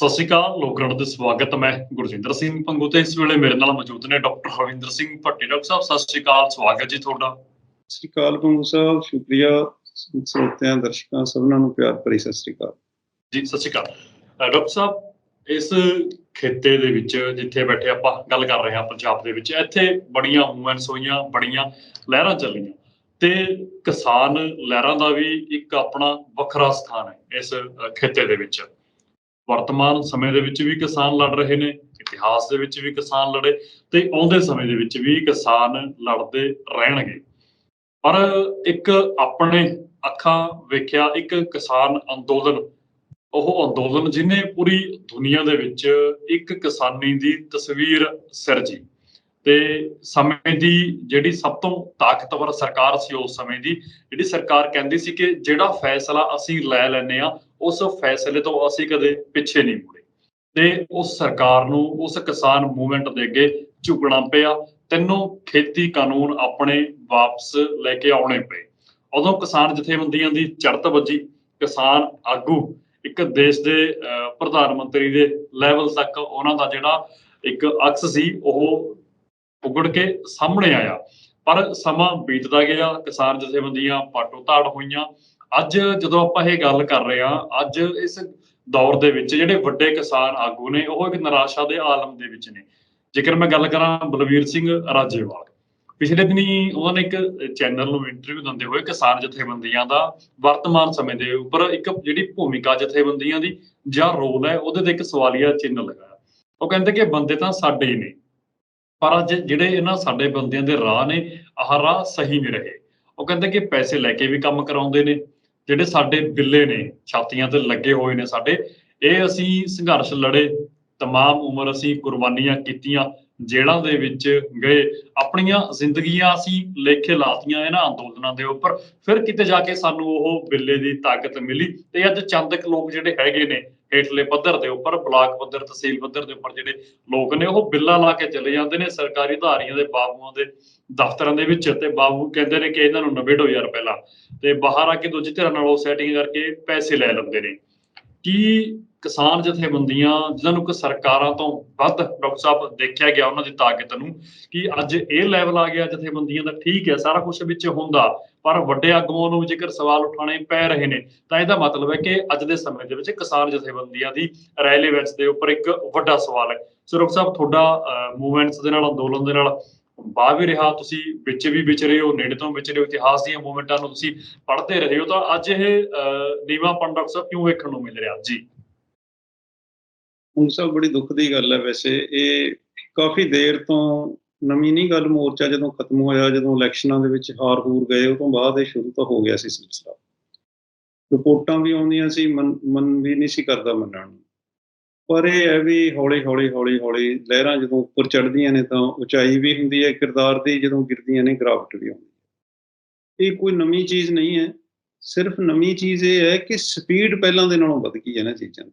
ਸਤਿ ਸ਼੍ਰੀ ਅਕਾਲ ਲੋਕਰਣ ਦੇ ਸਵਾਗਤ ਮੈਂ ਗੁਰਜਿੰਦਰ ਸਿੰਘ ਪੰਗੂ ਤੇ ਇਸ ਵੇਲੇ ਮੇਰੇ ਨਾਲ ਮੌਜੂਦ ਨੇ ਡਾਕਟਰ ਹਰਵਿੰਦਰ ਸਿੰਘ ਭੱਟੀ ਡਾਕਟਰ ਸਾਹਿਬ ਸਤਿ ਸ਼੍ਰੀ ਅਕਾਲ ਸਵਾਗਤ ਜੀ ਤੁਹਾਡਾ। ਸਤਿ ਸ਼੍ਰੀ ਅਕਾਲ ਪੰਗੂ ਸਾਹਿਬ ਸ਼ੁਕਰੀਆ ਸਰੋਤਿਆਂ ਦਰਸ਼ਕਾਂ ਸਭਨਾਂ ਨੂੰ ਪਿਆਰ ਭਰੀ ਸਤਿ ਸ਼੍ਰੀ ਅਕਾਲ। ਜੀ ਸਤਿ ਸ਼੍ਰੀ ਅਕਾਲ। ਡਾਕਟਰ ਸਾਹਿਬ ਇਸ ਖੇਤੇ ਦੇ ਵਿੱਚ ਜਿੱਥੇ ਬੈਠੇ ਆਪਾਂ ਗੱਲ ਕਰ ਰਹੇ ਹਾਂ ਪੰਜਾਬ ਦੇ ਵਿੱਚ ਇੱਥੇ ਬੜੀਆਂ ਮੂਵਮੈਂਟਸ ਹੋਈਆਂ ਬੜੀਆਂ ਲਹਿਰਾਂ ਚੱਲੀਆਂ ਤੇ ਕਿਸਾਨ ਲਹਿਰਾਂ ਦਾ ਵੀ ਇੱਕ ਆਪਣਾ ਵੱਖਰਾ ਸਥਾਨ ਹੈ ਇਸ ਖੇਤੇ ਦੇ ਵਿੱਚ। ਵਰਤਮਾਨ ਸਮੇਂ ਦੇ ਵਿੱਚ ਵੀ ਕਿਸਾਨ ਲੜ ਰਹੇ ਨੇ, ਇਤਿਹਾਸ ਦੇ ਵਿੱਚ ਵੀ ਕਿਸਾਨ ਲੜੇ ਤੇ ਆਉਂਦੇ ਸਮੇਂ ਦੇ ਵਿੱਚ ਵੀ ਕਿਸਾਨ ਲੜਦੇ ਰਹਿਣਗੇ। ਪਰ ਇੱਕ ਆਪਣੇ ਅੱਖਾਂ ਵੇਖਿਆ, ਇੱਕ ਕਿਸਾਨ ਅੰਦੋਲਨ, ਉਹ ਅੰਦੋਲਨ ਜਿਹਨੇ ਪੂਰੀ ਦੁਨੀਆ ਦੇ ਵਿੱਚ ਇੱਕ ਕਿਸਾਨੀ ਦੀ ਤਸਵੀਰ ਸਿਰਜੀ ਤੇ ਸਮੇਂ ਦੀ ਜਿਹੜੀ ਸਭ ਤੋਂ ਤਾਕਤਵਰ ਸਰਕਾਰ ਸੀ ਉਸ ਸਮੇਂ ਦੀ, ਜਿਹੜੀ ਸਰਕਾਰ ਕਹਿੰਦੀ ਸੀ ਕਿ ਜਿਹੜਾ ਫੈਸਲਾ ਅਸੀਂ ਲੈ ਲੈਨੇ ਆ ਉਸ ਫੈਸਲੇ ਤੋਂ ਅਸੀਂ ਕਦੇ ਪਿੱਛੇ ਨਹੀਂ ਮੁੜੇ। ਤੇ ਉਸ ਸਰਕਾਰ ਨੂੰ ਉਸ ਕਿਸਾਨ ਮੂਵਮੈਂਟ ਦੇ ਅੱਗੇ ਝੁਕਣਾ ਪਿਆ। ਤੈਨੂੰ ਖੇਤੀ ਕਾਨੂੰਨ ਆਪਣੇ ਵਾਪਸ ਲੈ ਕੇ ਆਉਣੇ ਪਏ। ਉਦੋਂ ਕਿਸਾਨ ਜਥੇਬੰਦੀਆਂ ਦੀ ਚੜਤ ਵੱਜੀ। ਕਿਸਾਨ ਆਗੂ ਇੱਕ ਦੇਸ਼ ਦੇ ਅਹ, ਪ੍ਰਧਾਨ ਮੰਤਰੀ ਦੇ ਲੈਵਲ ਤੱਕ ਉਹਨਾਂ ਦਾ ਜਿਹੜਾ ਇੱਕ ਅਕਸ ਸੀ ਉਹ ਉਗੜ ਕੇ ਸਾਹਮਣੇ ਆਇਆ। ਪਰ ਸਮਾਂ ਬੀਤਦਾ ਗਿਆ। ਕਿਸਾਨ ਜਥੇਬੰਦੀਆਂ ਪਾਟੋ ਤਾੜ ਹੋਈਆਂ। ਅੱਜ ਜਦੋਂ ਆਪਾਂ ਇਹ ਗੱਲ ਕਰ ਰਹੇ ਹਾਂ, ਅੱਜ ਇਸ ਦੌਰ ਦੇ ਵਿੱਚ ਜਿਹੜੇ ਵੱਡੇ ਕਿਸਾਨ ਆਗੂ ਨੇ, ਉਹ ਇੱਕ ਨਿਰਾਸ਼ਾ ਦੇ ਆਲਮ ਦੇ ਵਿੱਚ ਨੇ। ਜੇਕਰ ਮੈਂ ਗੱਲ ਕਰਾਂ ਬਲਵੀਰ ਸਿੰਘ ਰਾਜੇਵਾਲ, ਪਿਛਲੇ ਦਿਨੀ ਉਹਨਾਂ ਨੇ ਇੱਕ ਚੈਨਲ ਨੂੰ ਇੰਟਰਵਿਊ ਦਿੰਦੇ ਹੋਏ ਕਿਸਾਨ ਜਥੇਬੰਦੀਆਂ ਦਾ ਵਰਤਮਾਨ ਸਮੇਂ ਦੇ ਉੱਪਰ ਇੱਕ ਜਿਹੜੀ ਭੂਮਿਕਾ ਜਥੇਬੰਦੀਆਂ ਦੀ ਜਾਂ ਰੋਲ ਹੈ, ਉਹਦੇ ਤੇ ਇੱਕ ਸਵਾਲੀਆ ਚਿੰਨ੍ਹ ਲਗਾਇਆ। ਉਹ ਕਹਿੰਦੇ ਕਿ ਬੰਦੇ ਤਾਂ ਸਾਡੇ ਹੀ ਨੇ, ਪਰ ਅੱਜ ਜਿਹੜੇ ਇਹਨਾਂ ਸਾਡੇ ਬੰਦਿਆਂ ਦੇ ਰਾਹ ਨੇ, ਆਹ ਰਾਹ ਸਹੀ ਨਹੀਂ ਰਹੇ। ਉਹ ਕਹਿੰਦੇ ਕਿ ਪੈਸੇ ਲੈ ਕੇ ਵੀ ਕੰਮ ਕਰਾਉਂਦੇ ਨੇ ਜਿਹੜੇ ਸਾਡੇ ਬਿੱਲੇ ਨੇ, ਛਾਤੀਆਂ ਤੇ ਲੱਗੇ ਹੋਏ ਨੇ ਸਾਡੇ, ਇਹ ਅਸੀਂ ਸੰਘਰਸ਼ ਲੜੇ, ਤਮਾਮ ਉਮਰ ਅਸੀਂ ਕੁਰਬਾਨੀਆਂ ਕੀਤੀਆਂ, ਜੇਲ੍ਹਾਂ ਦੇ ਵਿੱਚ ਗਏ, ਆਪਣੀਆਂ ਜ਼ਿੰਦਗੀਆਂ ਅਸੀਂ ਲੇਖੇ ਲਾਤੀਆਂ ਇਹਨਾਂ ਅੰਦੋਲਨਾਂ ਦੇ ਉੱਪਰ, ਫਿਰ ਕਿਤੇ ਜਾ ਕੇ ਸਾਨੂੰ ਉਹ ਬਿੱਲੇ ਦੀ ਤਾਕਤ ਮਿਲੀ, ਤੇ ਅੱਜ ਚੰਦਕ ਲੋਕ ਜਿਹੜੇ ਹੈਗੇ ਨੇ ਹੇਠਲੇ ਪੱਧਰ ਦੇ ਉੱਪਰ, ਬਲਾਕ ਪੱਧਰ, ਤਹਿਸੀਲ ਪੱਧਰ ਦੇ ਉੱਪਰ ਜਿਹੜੇ ਲੋਕ ਨੇ, ਉਹ ਬਿੱਲਾ ਲਾ ਕੇ ਚਲੇ ਜਾਂਦੇ ਨੇ ਸਰਕਾਰੀ ਅਧਾਰੀਆਂ ਦੇ ਬਾਬੂਆਂ ਦੇ ਦਫ਼ਤਰਾਂ ਦੇ ਵਿੱਚ ਤੇ ਬਾਬੂ ਕਹਿੰਦੇ ਨੇ ਕਿ ਇਹਨਾਂ ਨੂੰ ਨਵੇੜੋ ਯਾਰ ਪਹਿਲਾਂ ਤੇ ਬਾਹਰ ਆ ਕੇ ਦੂਜੀ ਧਿਰਾਂ ਨਾਲ ਉਹ ਸੈਟਿੰਗ ਕਰਕੇ ਪੈਸੇ ਲੈ ਲੈਂਦੇ ਨੇ। ਕੀ ਕਿਸਾਨ ਜਥੇਬੰਦੀਆਂ, ਜਿਨ੍ਹਾਂ ਨੂੰ ਕਿ ਸਰਕਾਰਾਂ ਤੋਂ ਵੱਧ ਡਾਕਟਰ ਸਾਹਿਬ ਦੇਖਿਆ ਗਿਆ ਉਹਨਾਂ ਦੀ ਤਾਕਤ ਨੂੰ, ਕਿ ਅੱਜ ਇਹ ਲੈਵਲ ਆ ਗਿਆ ਜਥੇਬੰਦੀਆਂ ਦਾ? ਠੀਕ ਹੈ, ਸਾਰਾ ਕੁਝ ਵਿੱਚ ਹੁੰਦਾ। ਪਰ ਵੱਡੇ ਆਗੂਆਂ ਨੂੰ ਜੇਕਰ ਸਵਾਲ ਉਠਾਣੇ ਪੈ ਰਹੇ ਨੇ, ਤਾਂ ਇਹਦਾ ਮਤਲਬ ਹੈ ਕਿ ਅੱਜ ਦੇ ਸਮੇਂ ਦੇ ਵਿੱਚ ਕਿਸਾਨ ਜਥੇਬੰਦੀਆਂ ਦੀ ਰੈਲੇਵੈਂਸ ਦੇ ਉੱਪਰ ਇੱਕ ਵੱਡਾ ਸਵਾਲ ਹੈ। ਸੋ ਸਾਹਿਬ, ਤੁਹਾਡਾ ਮੂਵਮੈਂਟਸ ਦੇ ਨਾਲ, ਅੰਦੋਲਨ ਦੇ ਨਾਲ ਬਾਹ ਵੀ ਰਿਹਾ, ਤੁਸੀਂ ਵਿੱਚ ਵੀ ਵਿਚਰੇ ਹੋ, ਨੇੜੇ ਤੋਂ ਵਿਚਰੇ ਹੋ, ਇਤਿਹਾਸ ਦੀਆਂ ਮੂਵਮੈਂਟਾਂ ਨੂੰ ਤੁਸੀਂ ਪੜ੍ਹਦੇ ਰਹੇ ਹੋ, ਤਾਂ ਅੱਜ ਇਹ ਨੀਵਾ ਡਾਕਟਰ ਸਾਹਿਬ ਕਿਉਂ ਵੇਖਣ ਨੂੰ ਮਿਲ ਰਿਹਾ? ਜੀ। ਹੁਣ ਸਭ ਬੜੀ ਦੁੱਖ ਦੀ ਗੱਲ ਹੈ ਵੈਸੇ, ਇਹ ਕਾਫੀ ਦੇਰ ਤੋਂ ਨਵੀਂ ਨਹੀਂ ਗੱਲ, ਮੋਰਚਾ ਜਦੋਂ ਖਤਮ ਹੋਇਆ, ਜਦੋਂ ਇਲੈਕਸ਼ਨਾਂ ਦੇ ਵਿੱਚ ਹਾਰ ਹੂਰ ਗਏ ਉਹ ਤੋਂ ਬਾਅਦ ਇਹ ਸ਼ੁਰੂ ਤਾਂ ਹੋ ਗਿਆ ਸੀ ਸਿਲਸਿਲਾ। ਰਿਪੋਰਟਾਂ ਵੀ ਆਉਂਦੀਆਂ ਸੀ, ਮਨ ਮਨ ਵੀ ਨਹੀਂ ਸੀ ਕਰਦਾ ਮੰਨਣ ਨੂੰ। ਪਰ ਇਹ ਹੈ ਵੀ ਹੌਲੀ ਹੌਲੀ ਹੌਲੀ ਹੌਲੀ ਲਹਿਰਾਂ ਜਦੋਂ ਉੱਪਰ ਚੜ੍ਹਦੀਆਂ ਨੇ ਤਾਂ ਉਚਾਈ ਵੀ ਹੁੰਦੀ ਹੈ, ਕਿਰਦਾਰ ਦੀ ਜਦੋਂ ਗਿਰਦੀਆਂ ਨੇ, ਗਰਾਵਟ ਵੀ ਆਉਂਦੀ ਹੈ। ਇਹ ਕੋਈ ਨਵੀਂ ਚੀਜ਼ ਨਹੀਂ ਹੈ। ਸਿਰਫ ਨਵੀਂ ਚੀਜ਼ ਇਹ ਹੈ ਕਿ ਸਪੀਡ ਪਹਿਲਾਂ ਦੇ ਨਾਲੋਂ ਵੱਧ ਗਈ ਹੈ ਨਾ ਚੀਜ਼ਾਂ ਦੀ।